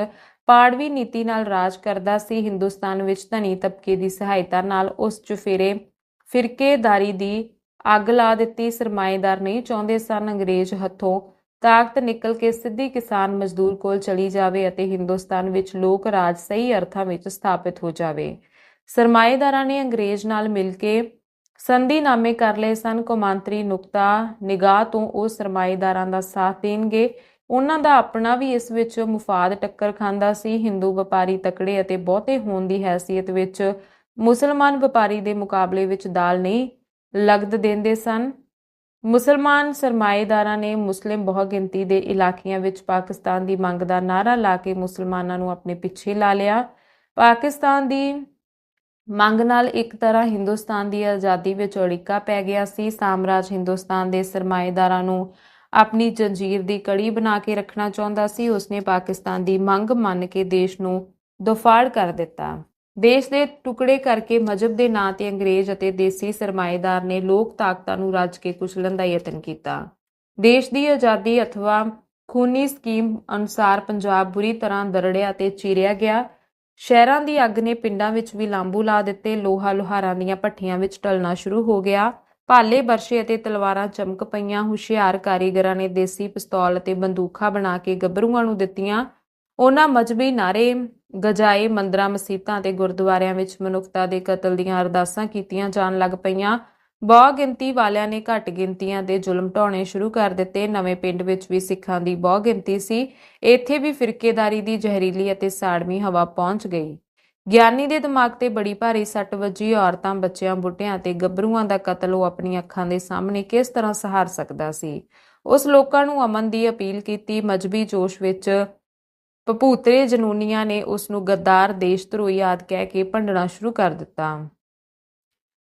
ਪਾੜਵੀ ਨੀਤੀ ਨਾਲ ਰਾਜ ਕਰਦਾ ਸੀ। ਹਿੰਦੁਸਤਾਨ ਵਿੱਚ ਧਨੀ ਤਬਕੇ ਦੀ ਸਹਾਇਤਾ ਨਾਲ ਉਸ ਚੁਫੇਰੇ ਫਿਰਕੇਦਾਰੀ ਦੀ ਅੱਗ ਲਾ ਦਿੱਤੀ। ਸਰਮਾਏਦਾਰ ਨਹੀਂ ਚਾਹੁੰਦੇ ਸਨ। ਅੰਗਰੇਜ਼ ਹੱਥੋਂ ਤਾਕਤ ਨਿਕਲ ਕੇ ਸਿੱਧੀ ਕਿਸਾਨ ਮਜ਼ਦੂਰ ਕੋਲ ਚਲੀ ਜਾਵੇ ਅਤੇ ਹਿੰਦੁਸਤਾਨ ਵਿੱਚ ਲੋਕ ਰਾਜ ਸਹੀ ਅਰਥਾਂ ਵਿੱਚ ਸਥਾਪਿਤ ਹੋ ਜਾਵੇ। ਸਰਮਾਏਦਾਰਾਂ ਨੇ ਅੰਗਰੇਜ਼ ਨਾਲ ਮਿਲ ਕੇ ਸੰਧੀਨਾਮੇ ਕਰ ਲਏ ਸਨ। ਕੌਮਾਂਤਰੀ ਨੁਕਤਾ ਨਿਗਾਹ ਤੋਂ ਉਹ ਸਰਮਾਏਦਾਰਾਂ ਦਾ ਸਾਥ ਦੇਣਗੇ। ਉਹਨਾਂ ਦਾ ਆਪਣਾ ਵੀ ਇਸ ਵਿੱਚ ਮੁਫਾਦ ਟੱਕਰ ਖਾਂਦਾ ਸੀ। ਹਿੰਦੂ ਵਪਾਰੀ ਤਕੜੇ ਅਤੇ ਬਹੁਤੇ ਹੋਣ ਦੀ ਹੈਸੀਅਤ ਵਿੱਚ ਮੁਸਲਮਾਨ ਵਪਾਰੀ ਦੇ ਮੁਕਾਬਲੇ ਵਿੱਚ ਦਾਲ ਨਹੀਂ ਲਗਦ ਦਿੰਦੇ ਸਨ। ਮੁਸਲਮਾਨ ਸਰਮਾਏਦਾਰਾਂ ਨੇ ਮੁਸਲਿਮ ਬਹੁਗਿਣਤੀ ਦੇ ਇਲਾਕਿਆਂ ਵਿੱਚ ਪਾਕਿਸਤਾਨ ਦੀ ਮੰਗ ਦਾ ਨਾਅਰਾ ਲਾ ਕੇ ਮੁਸਲਮਾਨਾਂ ਨੂੰ ਆਪਣੇ ਪਿੱਛੇ ਲਾ ਲਿਆ। ਪਾਕਿਸਤਾਨ ਦੀ ਮੰਗ ਨਾਲ ਇੱਕ ਤਰ੍ਹਾਂ ਹਿੰਦੁਸਤਾਨ ਦੀ ਆਜ਼ਾਦੀ ਵਿੱਚ ਅੜਿੱਕਾ ਪੈ ਗਿਆ ਸੀ। ਸਾਮਰਾਜ ਹਿੰਦੁਸਤਾਨ ਦੇ ਸਰਮਾਏਦਾਰਾਂ ਨੂੰ ਆਪਣੀ ਜੰਜੀਰ ਦੀ ਕੜੀ ਬਣਾ ਕੇ ਰੱਖਣਾ ਚਾਹੁੰਦਾ ਸੀ। ਉਸਨੇ ਪਾਕਿਸਤਾਨ ਦੀ ਮੰਗ ਮੰਨ ਕੇ ਦੇਸ਼ ਨੂੰ ਦੁਫਾੜ ਕਰ ਦਿੱਤਾ। ਦੇਸ਼ ਦੇ ਟੁਕੜੇ ਕਰਕੇ ਮਜਬ ਦੇ ਨਾਂ ਤੇ ਅੰਗਰੇਜ਼ ਅਤੇ ਦੇਸੀ ਸਰਮਾਏਦਾਰ ਨੇ ਲੋਕ ਤਾਕਤਾਂ ਨੂੰ ਰੱਜ ਕੇ ਕੁਚਲਣ ਦਾ ਯਤਨ ਕੀਤਾ। ਦੇਸ਼ ਦੀ ਆਜ਼ਾਦੀ ਅਥਵਾ ਖੂਨੀ ਸਕੀਮ ਅਨੁਸਾਰ ਪੰਜਾਬ ਬੁਰੀ ਤਰ੍ਹਾਂ ਦਰੜਿਆ ਤੇ ਚੀਰਿਆ ਗਿਆ। ਸ਼ਹਿਰਾਂ ਦੀ ਅੱਗ ਨੇ ਪਿੰਡਾਂ ਵਿੱਚ ਵੀ ਲਾਂਬੂ ਲਾ ਦਿੱਤੇ, ਲੋਹਾ ਲੋਹਾਰਾਂ ਦੀਆਂ ਭੱਠੀਆਂ ਵਿੱਚ ਢਲਣਾ ਸ਼ੁਰੂ ਹੋ ਗਿਆ। ਭਾਲੇ ਬਰਸ਼ੇ ਅਤੇ ਤਲਵਾਰਾਂ ਚਮਕ ਪਈਆਂ, ਹੁਸ਼ਿਆਰ ਕਾਰੀਗਰਾਂ ਨੇ ਦੇਸੀ ਪਿਸਤੌਲ ਅਤੇ ਬੰਦੂਖਾਂ ਬਣਾ ਕੇ ਗੱਭਰੂਆਂ ਨੂੰ ਦਿੱਤੀਆਂ। ਉਹਨਾਂ ਮਜਬੀ ਨਾਰੇ ਗਜਾਏ, ਮੰਦਰਾਂ ਮਸੀਤਾਂ ਤੇ ਗੁਰਦੁਆਰਿਆਂ ਵਿੱਚ ਮਨੁੱਖਤਾ ਦੇ ਕਤਲ ਦੀਆਂ ਅਰਦਾਸਾਂ ਕੀਤੀਆਂ ਜਾਣ ਲੱਗ ਪਈਆਂ। ਬਹੁ ਗਿਣਤੀ ਵਾਲਿਆਂ ਨੇ ਘੱਟ ਗਿਣਤੀਆਂ ਦੇ ਜ਼ੁਲਮ ਢਾਉਣੇ ਸ਼ੁਰੂ ਕਰ ਦਿੱਤੇ। ਨਵੇਂ ਪਿੰਡ ਵਿੱਚ ਵੀ ਸਿੱਖਾਂ ਦੀ ਬਹੁ ਗਿਣਤੀ ਸੀ। ਇੱਥੇ ਵੀ ਫਿਰਕੇਦਾਰੀ ਦੀ ਜ਼ਹਿਰੀਲੀ ਅਤੇ ਸਾੜਵੀਂ ਹਵਾ ਪਹੁੰਚ ਗਈ। ਗਿਆਨੀ ਦੇ ਦਿਮਾਗ ਤੇ ਬੜੀ ਭਾਰੀ ਸੱਟ ਵੱਜੀ। ਔਰਤਾਂ, ਬੱਚਿਆਂ, ਬੁੱਢਿਆਂ ਤੇ ਗੱਭਰੂਆਂ ਦਾ ਕਤਲ ਉਹ ਆਪਣੀਆਂ ਅੱਖਾਂ ਦੇ ਸਾਹਮਣੇ ਕਿਸ ਤਰ੍ਹਾਂ ਸਹਾਰ ਸਕਦਾ ਸੀ? ਉਸ ਲੋਕਾਂ ਨੂੰ ਅਮਨ ਦੀ ਅਪੀਲ ਕੀਤੀ। ਮਜਬੀ ਜੋਸ਼ ਵਿੱਚ ਪਪੂਤਰੇ ਜਨੂਨੀਆਂ ਨੇ ਉਸ ਨੂੰ ਗੱਦਾਰ ਦੇਸ਼ ਧਰੋਹੀ ਆਦ ਕਹਿ ਕੇ ਭੰਡਣਾ ਸ਼ੁਰੂ ਕਰ ਦਿੱਤਾ।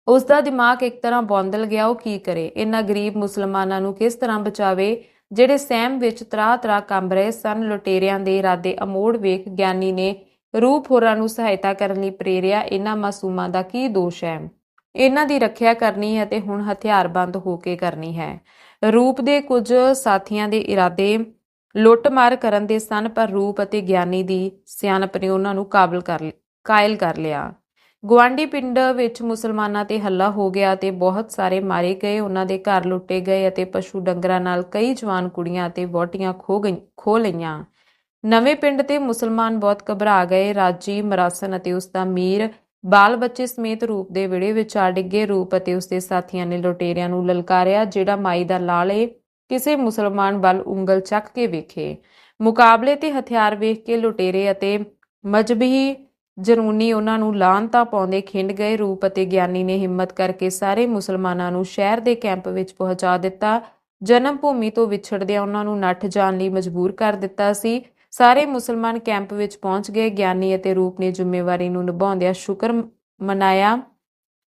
ਉਸ ਦਾ ਦਿਮਾਗ ਇੱਕ ਤਰ੍ਹਾਂ ਬੌਂਦਲ ਗਿਆ, ਉਹ ਕੀ ਕਰੇ? ਇਹਨਾਂ ਗਰੀਬ ਮੁਸਲਮਾਨਾਂ ਨੂੰ ਕਿਸ ਤਰ੍ਹਾਂ ਬਚਾਵੇ? ਜਿਹੜੇ ਸਹਿਮ ਵਿੱਚ ਤਰਾ-ਤਰਾ ਕੰਬ ਰਹੇ ਸਨ, ਲੁਟੇਰਿਆਂ ਦੇ ਇਰਾਦੇ ਅਮੋੜ ਵੇਖ ਗਿਆਨੀ ਨੇ ਰੂਪ ਹੋਰਾਂ ਨੂੰ ਸਹਾਇਤਾ ਕਰਨ ਲਈ ਪ੍ਰੇਰਿਆ ਇਹਨਾਂ ਮਾਸੂਮਾਂ ਦਾ ਕੀ ਦੋਸ਼ ਹੈ? ਇਹਨਾਂ ਦੀ ਰੱਖਿਆ ਕਰਨੀ ਹੈ ਤੇ ਹੁਣ ਹਥਿਆਰਬੰਦ ਹੋ ਕੇ ਕਰਨੀ ਹੈ। ਰੂਪ ਦੇ ਕੁਝ ਸਾਥੀਆਂ ਦੇ ਇਰਾਦੇ ਲੁੱਟਮਾਰ ਕਰਨ ਦੇ ਸਨ, ਪਰ ਰੂਪ ਅਤੇ ਗਿਆਨੀ ਦੀ ਸਿਆਣਪ ਨੇ ਉਹਨਾਂ ਨੂੰ ਕਾਬਲ ਕਰ ਕਾਇਲ ਕਰ ਲਿਆ। ਗਵਾਂਡੀ ਪਿੰਡ ਵਿੱਚ ਮੁਸਲਮਾਨਾਂ ਤੇ ਹੱਲਾ ਹੋ ਗਿਆ ਤੇ ਬਹੁਤ ਸਾਰੇ ਮਾਰੇ ਗਏ, ਉਹਨਾਂ ਦੇ ਘਰ ਲੁੱਟੇ ਗਏ ਅਤੇ ਪਸ਼ੂ ਡੰਗਰਾਂ ਨਾਲ ਕਈ ਜਵਾਨ ਕੁੜੀਆਂ ਤੇ ਵਹੁਟੀਆਂ ਖੋ ਗਈ, ਖੋ ਲਈਆਂ। ਨਵੇਂ ਪਿੰਡ ਤੇ ਮੁਸਲਮਾਨ ਬਹੁਤ ਘਬਰਾ ਗਏ, ਰਾਜੀ ਮਰਾਸਨ ਅਤੇ ਉਸ ਦਾ ਮੀਰ ਬਾਲ ਬੱਚੇ ਸਮੇਤ ਰੂਪ ਦੇ ਵਿੜੇ ਵਿੱਚ ਆ ਡਿੱਗੇ। ਰੂਪ ਅਤੇ ਉਸ ਦੇ ਸਾਥੀਆਂ ਨੇ ਲੁਟੇਰਿਆਂ ਨੂੰ ਲਲਕਾਰਿਆ, ਜਿਹੜਾ ਮਾਈ ਦਾ ਲਾਲੇ ਕਿਸੇ ਮੁਸਲਮਾਨ ਵੱਲ ਉਂਗਲ ਚੱਕ ਕੇ ਵੇਖੇ। ਮੁਕਾਬਲੇ ਤੇ ਹਥਿਆਰ ਵੇਖ ਕੇ ਲੁਟੇਰੇ ਅਤੇ ਮਜਬੀ ਜਨੂਨੀ ਉਹਨਾਂ ਨੂੰ ਲਾਂਤਾ ਪਾਉਂਦੇ ਖਿੰਡ ਗਏ ਰੂਪ ਅਤੇ ਗਿਆਨੀ ਨੇ ਹਿੰਮਤ ਕਰਕੇ ਸਾਰੇ ਮੁਸਲਮਾਨਾਂ ਨੂੰ ਸ਼ਹਿਰ ਦੇ ਕੈਂਪ ਵਿੱਚ ਪਹੁੰਚਾ ਦਿੱਤਾ। ਜਨਮ ਭੂਮੀ ਤੋਂ ਵਿਛੜਦਿਆਂ ਉਹਨਾਂ ਨੂੰ ਨੱਠ ਜਾਣ ਲਈ ਮਜਬੂਰ ਕਰ ਦਿੱਤਾ ਸੀ। ਸਾਰੇ ਮੁਸਲਮਾਨ ਕੈਂਪ ਵਿੱਚ ਪਹੁੰਚ ਗਏ। ਗਿਆਨੀ ਅਤੇ ਰੂਪ ਨੇ ਜ਼ਿੰਮੇਵਾਰੀ ਨੂੰ ਨਿਭਾਉਂਦਿਆਂ ਸ਼ੁਕਰ ਮਨਾਇਆ।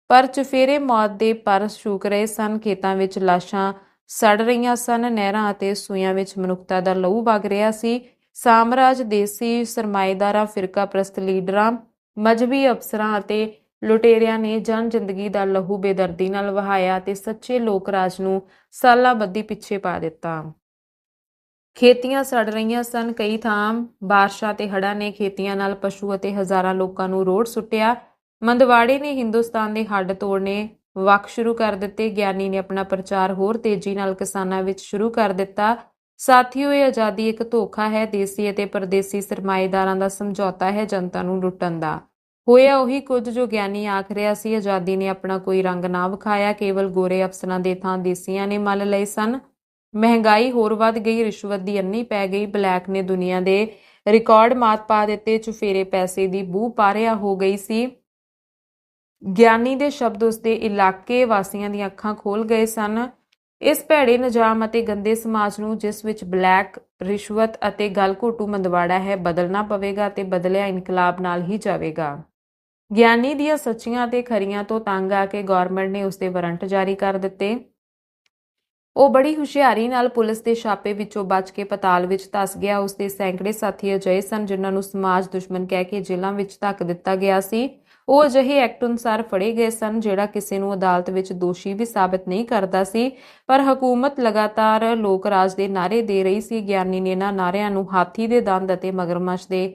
ਪਰ ਚੁਫੇਰੇ ਮੌਤ ਦੇ ਪਰ ਸ਼ੂਕ ਰਹੇ ਸਨ। ਖੇਤਾਂ ਵਿੱਚ ਲਾਸ਼ਾਂ ਸੜ ਰਹੀਆਂ ਸਨ। ਨਹਿਰਾਂ ਅਤੇ ਸੂਇਆਂ ਵਿੱਚ ਮਨੁੱਖਤਾ ਦਾ ਲਹੂ ਵਗ ਰਿਹਾ ਸੀ। ਸਾਮਰਾਜ ਦੇਸੀ ਸਰਮਾਏਦਾਰਾਂ ਫਿਰਕਾ ਪ੍ਰਸਤ ਲੀਡਰਾਂ ਮਜਬੀ ਅਫਸਰਾਂ ਅਤੇ ਲੁਟੇਰਿਆਂ ਨੇ ਜਨ ਜ਼ਿੰਦਗੀ ਦਾ ਲਹੂ ਬੇਦਰਦੀ ਨਾਲ ਵਹਾਇਆ ਤੇ ਸੱਚੇ ਲੋਕ ਰਾਜ ਨੂੰ ਸਾਲਾਂ ਬੱਧੀ ਪਿੱਛੇ ਪਾ ਦਿੱਤਾ। ਖੇਤੀਆਂ ਸੜ ਰਹੀਆਂ ਸਨ। ਕਈ ਥਾਂ ਬਾਰਸ਼ਾਂ ਤੇ ਹੜ੍ਹਾਂ ਨੇ ਖੇਤੀਆਂ ਨਾਲ ਪਸ਼ੂ ਅਤੇ ਹਜ਼ਾਰਾਂ ਲੋਕਾਂ ਨੂੰ ਰੋੜ ਸੁੱਟਿਆ। ਮੰਦਵਾੜੇ ਨੇ ਹਿੰਦੁਸਤਾਨ ਦੇ ਹੱਡ ਤੋੜਨੇ ਵਕ ਸ਼ੁਰੂ ਕਰ ਦਿੱਤੇ। ਗਿਆਨੀ ਨੇ ਆਪਣਾ ਪ੍ਰਚਾਰ ਹੋਰ ਤੇਜ਼ੀ ਨਾਲ ਕਿਸਾਨਾਂ ਵਿੱਚ ਸ਼ੁਰੂ ਕਰ ਦਿੱਤਾ। ਸਾਥੀਓ, ਇਹ ਆਜ਼ਾਦੀ ਇੱਕ ਧੋਖਾ ਹੈ। ਦੇਸੀ ਅਤੇ ਪਰਦੇਸੀ ਸਰਮਾਏਦਾਰਾਂ ਦਾ ਸਮਝੌਤਾ ਹੈ ਜਨਤਾ ਨੂੰ ਲੁੱਟਣ ਦਾ। ਹੋਇਆ ਉਹੀ ਕੁਝ ਜੋ ਗਿਆਨੀ ਆਖ ਰਿਹਾ ਸੀ, ਆਜ਼ਾਦੀ ਨੇ ਆਪਣਾ ਕੋਈ ਰੰਗ ਨਾ ਵਿਖਾਇਆ। ਕੇਵਲ ਗੋਰੇ ਅਫਸਰਾਂ ਦੇ ਥਾਂ ਦੇਸੀਆਂ ਨੇ ਮੱਲ ਲਏ ਸਨ। ਮਹਿੰਗਾਈ ਹੋਰ ਵੱਧ ਗਈ, ਰਿਸ਼ਵਤ ਦੀ ਅੰਨੀ ਪੈ ਗਈ। ਬਲੈਕ ਨੇ ਦੁਨੀਆ ਦੇ ਰਿਕਾਰਡ ਮਾਤ ਪਾ ਦਿੱਤੇ, ਚੁਫੇਰੇ ਪੈਸੇ ਦੀ ਬੂ ਪਾਰਿਆ ਹੋ ਗਈ ਸੀ। ਗਿਆਨੀ ਦੇ ਸ਼ਬਦ ਉਸਦੇ ਇਲਾਕੇ ਵਾਸੀਆਂ ਦੀਆਂ ਅੱਖਾਂ ਖੋਲ ਗਏ ਸਨ। ਇਸ ਭੈੜੇ ਨਿਜ਼ਾਮ ਅਤੇ ਗੰਦੇ ਸਮਾਜ ਨੂੰ ਜਿਸ ਵਿੱਚ ਬਲੈਕ, ਰਿਸ਼ਵਤ ਅਤੇ ਗਲਘੋਟੂ ਮੰਦਵਾੜਾ ਹੈ, ਬਦਲਣਾ ਪਵੇਗਾ ਤੇ ਬਦਲਿਆ ਇਨਕਲਾਬ ਨਾਲ ਹੀ ਜਾਵੇਗਾ। ਗਿਆਨੀ ਦੀਆਂ ਸੱਚੀਆਂ ਤੇ ਖਰੀਆਂ ਤੋਂ ਤੰਗ ਆ ਕੇ ਗਵਰਨਮੈਂਟ ਨੇ ਉਸ ਦੇ ਵਾਰੰਟ ਜਾਰੀ ਕਰ ਦਿੱਤੇ। ਉਹ ਬੜੀ ਹੁਸ਼ਿਆਰੀ ਨਾਲ ਪੁਲਿਸ ਦੇ ਛਾਪੇ ਵਿੱਚੋਂ ਬਚ ਕੇ ਪਤਾਲ ਵਿੱਚ ਧਸ ਗਿਆ। ਉਸ ਦੇ ਸੈਂਕੜੇ ਸਾਥੀ ਅਜਿਹੇ ਸਨ ਜਿਨ੍ਹਾਂ ਨੂੰ ਸਮਾਜ ਦੁਸ਼ਮਣ ਕਹਿ ਕੇ ਜੇਲ੍ਹਾਂ ਵਿੱਚ ਧੱਕ ਦਿੱਤਾ ਗਿਆ ਸੀ। ਉਹ ਅਜਿਹੇ ਐਕਟ ਅਨੁਸਾਰ ਫੜੇ ਗਏ ਸਨ ਜਿਹੜਾ ਕਿਸੇ ਨੂੰ ਅਦਾਲਤ ਵਿੱਚ ਦੋਸ਼ੀ ਵੀ ਸਾਬਤ ਨਹੀਂ ਕਰਦਾ ਸੀ। ਪਰ ਹਕੂਮਤ ਲਗਾਤਾਰ ਲੋਕ ਰਾਜ ਦੇ ਨਾਰੇ ਦੇ ਰਹੀ ਸੀ। ਗਿਆਨੀ ਨੇ ਇਹਨਾਂ ਨਾਰਿਆਂ ਨੂੰ ਹਾਥੀ ਦੇ ਦੰਦ ਅਤੇ ਮਗਰਮੱਛ ਦੇ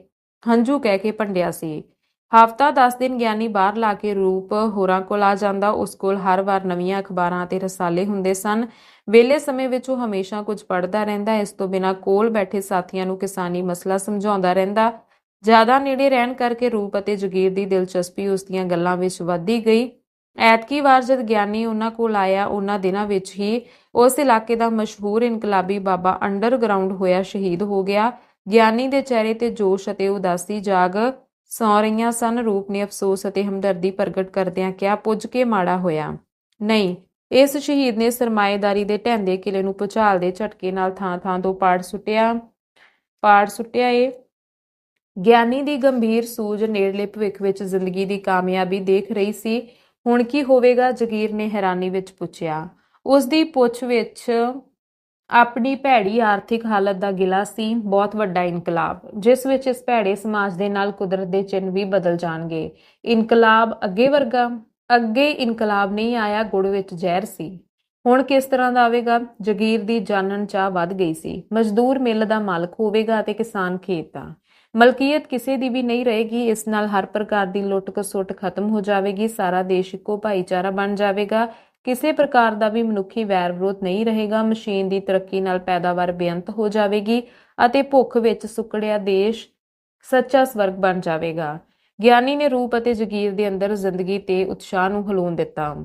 ਹੰਝੂ ਕਹਿ ਕੇ ਭੰਡਿਆ ਸੀ। ਹਫਤਾ 10 ਦਿਨ ਗਿਆਨੀ ਬਾਹਰ ਲਾ ਕੇ ਰੂਪ ਹੋਰਾਂ ਕੋਲ ਆ ਜਾਂਦਾ। ਉਸ ਕੋਲ ਹਰ ਵਾਰ ਨਵੀਆਂ ਅਖਬਾਰਾਂ ਅਤੇ ਰਸਾਲੇ ਹੁੰਦੇ ਸਨ। ਵੇਲੇ ਸਮੇਂ ਵਿੱਚ ਉਹ ਹਮੇਸ਼ਾ ਕੁਝ ਪੜ੍ਹਦਾ ਰਹਿੰਦਾ। ਇਸ ਤੋਂ ਬਿਨਾਂ ਕੋਲ ਬੈਠੇ ਸਾਥੀਆਂ ਨੂੰ ਕਿਸਾਨੀ ਮਸਲਾ ਸਮਝਾਉਂਦਾ ਰਹਿੰਦਾ। ਜ਼ਿਆਦਾ ਨੇੜੇ ਰਹਿਣ ਕਰਕੇ ਰੂਪ ਅਤੇ ਜਗੀਰ ਦੀ ਦਿਲਚਸਪੀ ਉਸ ਦੀਆਂ ਗੱਲਾਂ ਵਿੱਚ ਵਧਦੀ ਗਈ। ਐਤਕੀ ਵਾਰ ਜਦ ਗਿਆਨੀ ਉਹਨਾਂ ਕੋਲ ਆਇਆ, ਉਹਨਾਂ ਦਿਨਾਂ ਵਿੱਚ ਹੀ ਉਸ ਇਲਾਕੇ ਦਾ ਮਸ਼ਹੂਰ ਇਨਕਲਾਬੀ ਬਾਬਾ ਅੰਡਰਗਰਾਉਂਡ ਹੋਇਆ ਸ਼ਹੀਦ ਹੋ ਗਿਆ। ਗਿਆਨੀ ਦੇ ਚਿਹਰੇ ਤੇ ਜੋਸ਼ ਅਤੇ ਉਦਾਸੀ ਜਾਗ ਸੌ ਰਹੀਆਂ ਸਨ। ਰੂਪ ਨੇ ਅਫਸੋਸ ਅਤੇ ਹਮਦਰਦੀ ਪ੍ਰਗਟ ਕਰਦਿਆਂ ਕਿਹਾ, ਪੁੱਜ ਕੇ ਮਾੜਾ ਹੋਇਆ। ਨਹੀਂ, ਇਸ ਸ਼ਹੀਦ ਨੇ ਸਰਮਾਏਦਾਰੀ ਦੇ ਢਹਿੰਦੇ ਕਿਲੇ ਨੂੰ ਭੁਚਾਲ ਦੇ ਝਟਕੇ ਨਾਲ ਥਾਂ-ਥਾਂ ਤੋਂ ਪਾੜ ਸੁੱਟਿਆ। ਪਾੜ ਸੁੱਟਿਆ ਏ। ਗਿਆਨੀ ਦੀ ਗੰਭੀਰ ਸੂਝ ਨੇੜਲੇ ਭਵਿੱਖ ਵਿੱਚ ਜ਼ਿੰਦਗੀ ਦੀ ਕਾਮਯਾਬੀ ਦੇਖ ਰਹੀ ਸੀ। ਹੁਣ ਕੀ ਹੋਵੇਗਾ? ਜਗੀਰ ਨੇ ਹੈਰਾਨੀ ਵਿੱਚ ਪੁੱਛਿਆ। ਉਸ ਦੀ ਪੁੱਛ ਵਿੱਚ ਆਪਣੀ ਭੈੜੀ ਆਰਥਿਕ ਹਾਲਤ ਦਾ ਗਿਲਾ ਸੀ। ਬਹੁਤ ਵੱਡਾ ਇਨਕਲਾਬ, ਜਿਸ ਵਿੱਚ ਇਸ ਭੈੜੇ ਸਮਾਜ ਦੇ ਨਾਲ ਕੁਦਰਤ ਦੇ ਚਿੰਨ ਵੀ ਬਦਲ ਜਾਣਗੇ। ਇਨਕਲਾਬ ਅੱਗੇ ਵਰਗਾ, ਅੱਗੇ ਇਨਕਲਾਬ ਨਹੀਂ ਆਇਆ, ਗੁੜ ਵਿੱਚ ਜ਼ਹਿਰ ਸੀ। ਹੁਣ ਕਿਸ ਤਰ੍ਹਾਂ ਦਾ ਆਵੇਗਾ? ਜਗੀਰ ਦੀ ਜਾਣਨ ਚਾਹ ਵੱਧ ਗਈ ਸੀ। ਮਜ਼ਦੂਰ ਮਿੱਲ ਦਾ ਮਾਲਕ ਹੋਵੇਗਾ ਅਤੇ ਕਿਸਾਨ ਖੇਤ ਦਾ। ਮਲਕੀਅਤ ਕਿਸੇ ਦੀ ਵੀ ਨਹੀਂ ਰਹੇਗੀ, ਇਸ ਨਾਲ ਹਰ ਪ੍ਰਕਾਰ ਦੀ ਲੁੱਟ ਕਸੁੱਟ ਖਤਮ ਹੋ ਜਾਵੇਗੀ, ਸਾਰਾ ਦੇਸ਼ ਇੱਕੋ ਭਾਈਚਾਰਾ ਬਣ ਜਾਵੇਗਾ। ਕਿਸੇ ਪ੍ਰਕਾਰ ਦਾ ਵੀ ਮਨੁੱਖੀ ਵੈਰ ਵਿਰੋਧ ਨਹੀਂ ਰਹੇਗਾ, ਮਸ਼ੀਨ ਦੀ ਤਰੱਕੀ ਨਾਲ ਪੈਦਾਵਾਰ ਬੇਅੰਤ ਹੋ ਜਾਵੇਗੀ ਅਤੇ ਭੁੱਖ ਵਿੱਚ ਸੁੱਕੜਿਆ ਦੇਸ਼ ਸੱਚਾ ਸਵਰਗ ਬਣ ਜਾਵੇਗਾ। ਗਿਆਨੀ ਨੇ ਰੂਪ ਅਤੇ ਜਗੀਰ ਦੇ ਅੰਦਰ ਜ਼ਿੰਦਗੀ ਤੇ ਉਤਸ਼ਾਹ ਨੂੰ ਹਲੂਣ ਦਿੱਤਾ।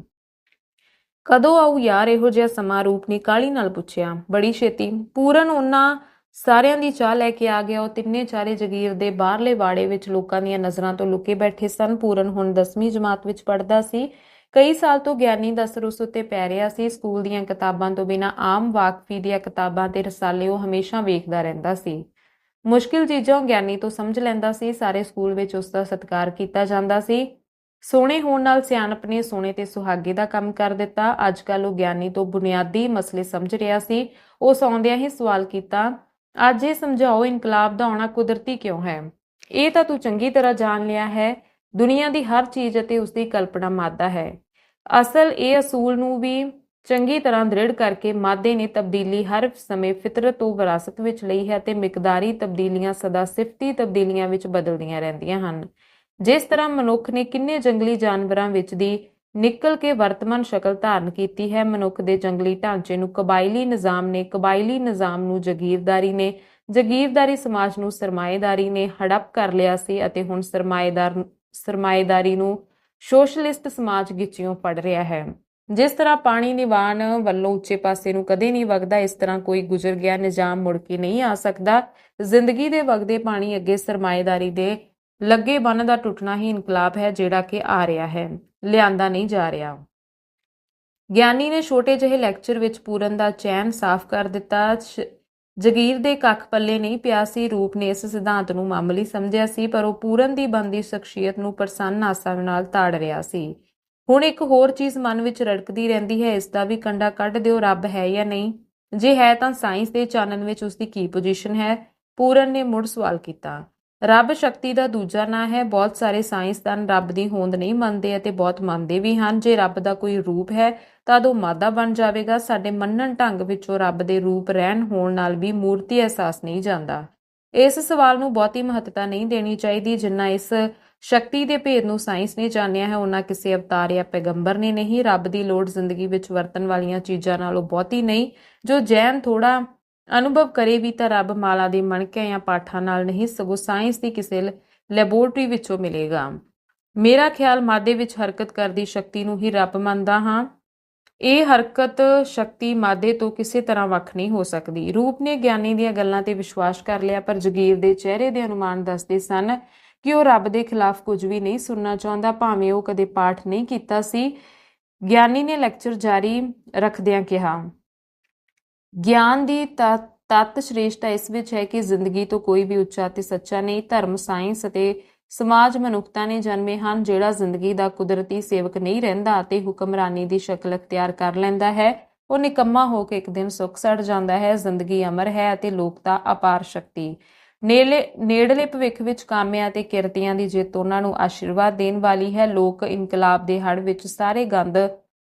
ਕਦੋਂ ਆਉ ਯਾਰ? ਇਹੋ ਜਿਹਾ ਸਮਾਂ ਰੂਪ ਨੇ ਕਾਲੀ ਨਾਲ ਪੁੱਛਿਆ। ਬੜੀ ਛੇਤੀ। ਪੂਰਨ ਉਹਨਾਂ ਸਾਰਿਆਂ ਦੀ ਚਾਹ ਲੈ ਕੇ ਆ ਗਿਆ। ਉਹ ਤਿੰਨੇ ਚਾਰੇ ਜਗੀਰ ਦੇ ਬਾਹਰਲੇ ਬਾੜੇ ਵਿੱਚ ਲੋਕਾਂ ਦੀਆਂ ਨਜ਼ਰਾਂ ਤੋਂ ਲੁਕੇ ਬੈਠੇ ਸਨ। ਪੂਰਨ ਹੁਣ 10ਵੀਂ ਜਮਾਤ ਵਿੱਚ ਪੜ੍ਹਦਾ ਸੀ। ਕਈ ਸਾਲ ਤੋਂ ਗਿਆਨੀ ਦਸਰ ਉਸ ਉੱਤੇ ਪੈ ਰਿਹਾ ਸੀ। ਸਕੂਲ ਦੀਆਂ ਕਿਤਾਬਾਂ ਤੋਂ ਬਿਨਾਂ ਆਮ ਵਾਕਫੀ ਦੀਆਂ ਕਿਤਾਬਾਂ ਤੇ ਰਸਾਲੇ ਉਹ ਹਮੇਸ਼ਾ ਵੇਖਦਾ ਰਹਿੰਦਾ ਸੀ। ਮੁਸ਼ਕਿਲ ਚੀਜ਼ਾਂ ਉਹ ਗਿਆਨੀ ਤੋਂ ਸਮਝ ਲੈਂਦਾ ਸੀ। ਸਾਰੇ ਸਕੂਲ ਵਿੱਚ ਉਸ ਦਾ ਸਤਿਕਾਰ ਕੀਤਾ ਜਾਂਦਾ ਸੀ। ਸੋਹਣੇ ਹੋਣ ਨਾਲ ਸਿਆਣਪ ਨੇ ਸੋਹਣੇ ਤੇ ਸੁਹਾਗੇ ਦਾ ਕੰਮ ਕਰ ਦਿੱਤਾ। ਅੱਜ ਕੱਲ ਉਹ ਗਿਆਨੀ ਤੋਂ ਬੁਨਿਆਦੀ ਮਸਲੇ ਸਮਝ ਰਿਹਾ ਸੀ। ਉਹ ਸੌਂਦਿਆਂ ਹੀ ਸਵਾਲ ਕੀਤਾ ਅੱਜ ਇਹ ਸਮਝਾਓ ਇਨਕਲਾਬ ਦਾ ਆਉਣਾ ਕੁਦਰਤੀ ਕਿਉਂ ਹੈ? ਇਹ ਤਾਂ ਤੂੰ ਚੰਗੀ ਤਰ੍ਹਾਂ ਜਾਣ ਲਿਆ ਹੈ। ਦੁਨੀਆ ਦੀ ਹਰ ਚੀਜ਼ ਅਤੇ ਉਸ ਦੀ ਕਲਪਨਾ ਮਾਦਾ ਹੈ। ਅਸਲ ਇਹ ਅਸੂਲ ਨੂੰ ਵੀ ਚੰਗੀ ਤਰ੍ਹਾਂ ਦ੍ਰਿੜ ਕਰਕੇ ਮਾਦੇ ਨੇ ਤਬਦੀਲੀ ਹਰ ਸਮੇਂ ਫਿਤਰਤ ਤੋਂ ਵਿਰਾਸਤ ਵਿੱਚ ਲਈ ਹੈ ਤੇ ਮਿਕਦਾਰੀ ਤਬਦੀਲੀਆਂ ਸਦਾ ਸਿਫਤੀ ਤਬਦੀਲੀਆਂ ਵਿੱਚ ਬਦਲਦੀਆਂ ਰਹਿੰਦੀਆਂ ਹਨ। ਜਿਸ ਤਰ੍ਹਾਂ ਮਨੁੱਖ ਨੇ ਕਿੰਨੇ ਜੰਗਲੀ ਜਾਨਵਰਾਂ ਵਿੱਚ ਦੀ ਨਿਕਲ ਕੇ ਵਰਤਮਾਨ ਸ਼ਕਲ ਧਾਰਨ ਕੀਤੀ ਹੈ। ਮਨੁੱਖ ਦੇ ਜੰਗਲੀ ਢਾਂਚੇ ਨੂੰ ਕਬਾਇਲੀ ਨਿਜ਼ਾਮ ਨੇ, ਕਬਾਇਲੀ ਨਿਜ਼ਾਮ ਨੂੰ ਜਗੀਰਦਾਰੀ ਨੇ, ਜਗੀਰਦਾਰੀ ਸਮਾਜ ਨੂੰ ਸਰਮਾਏਦਾਰੀ ਨੇ ਹੜਪ ਕਰ ਲਿਆ ਸੀ ਅਤੇ ਹੁਣ ਸਰਮਾਏਦਾਰ, ਸਰਮਾਏਦਾਰੀ ਨੂੰ ਸੋਸ਼ਲਿਸਟ ਸਮਾਜ ਗਿੱਚਿਓਂ ਪੜ ਰਿਹਾ ਹੈ। ਜਿਸ ਤਰ੍ਹਾਂ ਪਾਣੀ ਨਿਵਾਨ ਵੱਲੋਂ ਉੱਚੇ ਪਾਸੇ ਨੂੰ ਕਦੇ ਨਹੀਂ ਵਗਦਾ, ਇਸ ਤਰ੍ਹਾਂ ਕੋਈ ਗੁਜ਼ਰ ਗਿਆ ਨਿਜ਼ਾਮ ਮੁੜ ਕੇ ਨਹੀਂ ਆ ਸਕਦਾ। ਜ਼ਿੰਦਗੀ ਦੇ ਵਗਦੇ ਪਾਣੀ ਅੱਗੇ ਸਰਮਾਏਦਾਰੀ ਦੇ ਲੱਗੇ ਬੰਨ ਦਾ ਟੁੱਟਣਾ ਹੀ ਇਨਕਲਾਬ ਹੈ, ਜਿਹੜਾ ਕਿ ਆ ਰਿਹਾ ਹੈ। ਲਿਆਂਦਾ ਨਹੀਂ ਜਾ ਰਿਹਾ। ਗਿਆਨੀ ਨੇ ਛੋਟੇ ਜਿਹੇ ਲੈਕਚਰ ਵਿੱਚ ਪੂਰਨ ਦਾ ਚੈਨ ਸਾਫ਼ ਕਰ ਦਿੱਤਾ। ਜਗੀਰ ਦੇ ਕੱਖ ਪੱਲੇ ਨਹੀਂ ਪਿਆ ਸੀ। ਰੂਪ ਨੇ ਇਸ ਸਿਧਾਂਤ ਨੂੰ ਮਾਮੂਲੀ ਸਮਝਿਆ ਸੀ, ਪਰ ਉਹ ਪੂਰਨ ਦੀ ਬੰਦੀ ਸ਼ਖਸੀਅਤ ਨੂੰ ਪ੍ਰਸੰਨ ਆਸਾ ਨਾਲ ਤਾੜ ਰਿਹਾ ਸੀ। ਹੁਣ ਇੱਕ ਹੋਰ ਚੀਜ਼ ਮਨ ਵਿੱਚ ਰੜਕਦੀ ਰਹਿੰਦੀ ਹੈ, ਇਸ ਦਾ ਵੀ ਕੰਡਾ ਕੱਢ ਦਿਓ, ਰੱਬ ਹੈ ਜਾਂ ਨਹੀਂ? ਜੇ ਹੈ ਤਾਂ ਸਾਇੰਸ ਦੇ ਚਾਨਣ ਵਿੱਚ ਉਸ ਦੀ ਕੀ ਪੋਜੀਸ਼ਨ ਹੈ? ਪੂਰਨ ਨੇ ਮੁੜ ਸਵਾਲ ਕੀਤਾ। ਰੱਬ ਸ਼ਕਤੀ ਦਾ ਦੂਜਾ ਨਾਂ ਹੈ। ਬਹੁਤ ਸਾਰੇ ਸਾਇੰਸਦਾਨ ਰੱਬ ਦੀ ਹੋਂਦ ਨਹੀਂ ਮੰਨਦੇ ਅਤੇ ਬਹੁਤ ਮੰਨਦੇ ਵੀ ਹਨ। ਜੇ ਰੱਬ ਦਾ ਕੋਈ ਰੂਪ ਹੈ ਤਾਂ ਉਹ ਮਾਦਾ ਬਣ ਜਾਵੇਗਾ। ਸਾਡੇ ਮੰਨਣ ਢੰਗ ਵਿੱਚੋਂ ਰੱਬ ਦੇ ਰੂਪ ਰਹਿਣ ਹੋਣ ਨਾਲ ਵੀ ਮੂਰਤੀ ਅਹਿਸਾਸ ਨਹੀਂ ਜਾਂਦਾ। ਇਸ ਸਵਾਲ ਨੂੰ ਬਹੁਤੀ ਮਹੱਤਤਾ ਨਹੀਂ ਦੇਣੀ ਚਾਹੀਦੀ। ਜਿੰਨਾ ਇਸ ਸ਼ਕਤੀ ਦੇ ਭੇਦ ਨੂੰ ਸਾਇੰਸ ਨੇ ਜਾਣਿਆ ਹੈ ਉਹਨਾਂ ਕਿਸੇ ਅਵਤਾਰ ਜਾਂ ਪੈਗੰਬਰ ਨੇ ਨਹੀਂ। ਰੱਬ ਦੀ ਲੋੜ ਜ਼ਿੰਦਗੀ ਵਿੱਚ ਵਰਤਣ ਵਾਲੀਆਂ ਚੀਜ਼ਾਂ ਨਾਲੋਂ ਬਹੁਤੀ ਨਹੀਂ। ਜੋ ਜੈਨ ਥੋੜਾ ਅਨੁਭਵ ਕਰੇ ਵੀ ਤਾਂ ਰੱਬ ਮਾਲਾ ਦੇ ਮਣਕਿਆਂ ਜਾਂ ਪਾਠਾਂ ਨਾਲ ਨਹੀਂ, ਸਗੋਂ ਸਾਇੰਸ ਦੀ ਕਿਸੇ ਲੈਬੋਰਟਰੀ ਵਿੱਚੋਂ ਮਿਲੇਗਾ। ਮੇਰਾ ਖਿਆਲ ਮਾਦੇ ਵਿੱਚ ਹਰਕਤ ਕਰਦੀ ਸ਼ਕਤੀ ਨੂੰ ਹੀ ਰੱਬ ਮੰਨਦਾ ਹਾਂ। ਇਹ ਹਰਕਤ ਸ਼ਕਤੀ ਮਾਦੇ ਤੋਂ ਕਿਸੇ ਤਰ੍ਹਾਂ ਵੱਖ ਨਹੀਂ ਹੋ ਸਕਦੀ। ਰੂਪ ਨੇ ਗਿਆਨੀ ਦੀਆਂ ਗੱਲਾਂ ਤੇ ਵਿਸ਼ਵਾਸ ਕਰ ਲਿਆ, ਪਰ ਜਗੀਰ ਦੇ ਚਿਹਰੇ ਦੇ ਅਨੁਮਾਨ ਦੱਸਦੇ ਸਨ ਕਿ ਉਹ ਰੱਬ ਦੇ ਖਿਲਾਫ ਕੁਝ ਵੀ ਨਹੀਂ ਸੁਣਨਾ ਚਾਹੁੰਦਾ, ਭਾਵੇਂ ਉਹ ਕਦੇ ਪਾਠ ਨਹੀਂ ਕੀਤਾ ਸੀ। ਗਿਆਨੀ ਨੇ ਲੈਕਚਰ ਜਾਰੀ ਰੱਖਦਿਆਂ ਕਿਹਾ ਗਿਆਨ ਦੀ ਤਤ ਸ਼੍ਰੇਸ਼ਟਤਾ ਇਸ ਵਿੱਚ ਹੈ ਕਿ ਜ਼ਿੰਦਗੀ ਤੋਂ ਕੋਈ ਵੀ ਉੱਚਾ ਤੇ ਸੱਚਾ ਨਹੀਂ, ਧਰਮ, ਸਾਇੰਸ ਅਤੇ ਸਮਾਜ ਮਨੁੱਖਤਾ ਨੇ ਜਨਮੇ ਹਨ, ਜਿਹੜਾ ਜ਼ਿੰਦਗੀ ਦਾ ਕੁਦਰਤੀ ਸੇਵਕ ਨਹੀਂ ਰਹਿੰਦਾ ਅਤੇ ਹੁਕਮਰਾਨੀ ਦੀ ਸ਼ਕਲ ਅਖਤਿਆਰ ਕਰ ਲੈਂਦਾ ਹੈ, ਉਹ ਨਿਕੰਮਾ ਹੋ ਕੇ ਇੱਕ ਦਿਨ ਸੁੱਕ ਸੜ ਜਾਂਦਾ ਹੈ, ਜ਼ਿੰਦਗੀ ਅਮਰ ਹੈ ਅਤੇ ਲੋਕਤਾ ਅਪਾਰ ਸ਼ਕਤੀ। ਨੇੜੇ ਨੇੜਲੇ ਭਵਿੱਖ ਵਿੱਚ ਕਾਮਿਆਂ ਤੇ ਕਿਰਤੀਆਂ ਦੀ ਜਿੱਤ ਉਹਨਾਂ ਨੂੰ ਆਸ਼ੀਰਵਾਦ ਦੇਣ ਵਾਲੀ ਹੈ, ਲੋਕ ਇਨਕਲਾਬ ਦੇ ਹੜ ਵਿੱਚ ਸਾਰੇ ਗੰਦ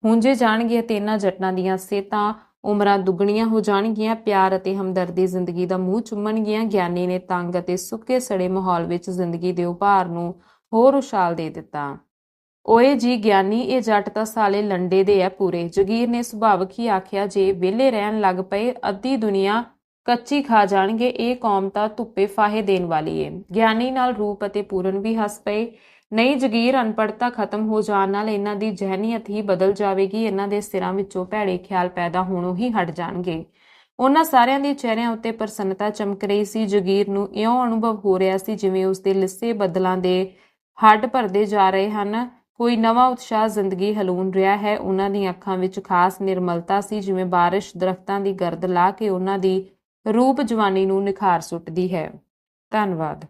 ਹੁੰਜੇ ਜਾਣਗੇ ਅਤੇ ਇਹਨਾਂ ਜਟਨਾਂ ਦੀਆਂ ਸੇਤਾਂ ਉਮਰਾਂ ਦੁੱਗਣੀਆਂ ਹੋ ਜਾਣਗੀਆਂ, ਪਿਆਰ ਅਤੇ ਹਮਦਰਦੀ ਜ਼ਿੰਦਗੀ ਦਾ ਮੂੰਹ ਚੁੰਮਣਗੀਆਂ, ਗਿਆਨੀ ਨੇ ਤੰਗ ਅਤੇ ਸੁੱਕੇ ਸੜੇ ਮਾਹੌਲ ਵਿੱਚ ਜ਼ਿੰਦਗੀ ਦੇ ਉਭਾਰ ਨੂੰ ਹੋਰ ਉਛਾਲ ਦੇ ਦਿੱਤਾ। ਓਏ ਜੀ ਗਿਆਨੀ, ਇਹ ਜੱਟ ਤਾਂ ਸਾਲੇ ਲੰਡੇ ਦੇ ਐ ਪੂਰੇ। ਜਗੀਰ ਨੇ ਸੁਭਾਵਕ ਹੀ ਆਖਿਆ, ਜੇ ਵਿਹਲੇ ਰਹਿਣ ਲੱਗ ਪਏ, ਅੱਧੀ ਦੁਨੀਆ ਕੱਚੀ ਖਾ ਜਾਣਗੇ, ਇਹ ਕੌਮ ਤਾਂ ਧੁੱਪੇ ਫਾਹੇ ਦੇਣ ਵਾਲੀ ਏ। ਗਿਆਨੀ ਨਾਲ ਰੂਪ ਅਤੇ ਪੂਰਨ ਵੀ ਹੱਸ ਪਏ। ਨਹੀਂ ਜਗੀਰ ਅਨਪੜਤਾ ਖਤਮ ਹੋ ਜਾਣ ਨਾਲ ਇਹਨਾਂ ਦੀ ਜ਼ਹਿਨੀਅਤ ਹੀ ਬਦਲ ਜਾਵੇਗੀ। ਇਹਨਾਂ ਦੇ ਸਿਰਾਂ ਵਿੱਚੋਂ ਭੈੜੇ ਖਿਆਲ ਪੈਦਾ ਹੋਣੋਂ ਹੀ ਹਟ ਜਾਣਗੇ। ਉਹਨਾਂ ਸਾਰਿਆਂ ਦੇ ਚਿਹਰਿਆਂ ਉੱਤੇ ਪ੍ਰਸੰਨਤਾ ਚਮਕ ਰਹੀ ਸੀ। ਜਗੀਰ ਨੂੰ ਇਉਂ ਅਨੁਭਵ ਹੋ ਰਿਹਾ ਸੀ ਜਿਵੇਂ ਉਸ ਦੇ ਲਿੱਸੇ ਬੱਦਲਾਂ ਦੇ ਹੱਡ ਭਰਦੇ ਜਾ ਰਹੇ ਹਨ। ਕੋਈ ਨਵਾਂ ਉਤਸ਼ਾਹ ਜ਼ਿੰਦਗੀ ਹਲੂਣ ਰਿਹਾ ਹੈ। ਉਹਨਾਂ ਦੀਆਂ ਅੱਖਾਂ ਵਿੱਚ ਖਾਸ ਨਿਰਮਲਤਾ ਸੀ ਜਿਵੇਂ ਬਾਰਿਸ਼ ਦਰਖਤਾਂ ਦੀ ਗਰਦ ਲਾ ਕੇ ਉਹਨਾਂ ਦੀ ਰੂਪ ਜਵਾਨੀ ਨੂੰ ਨਿਖਾਰ ਸੁੱਟਦੀ ਹੈ। ਧੰਨਵਾਦ।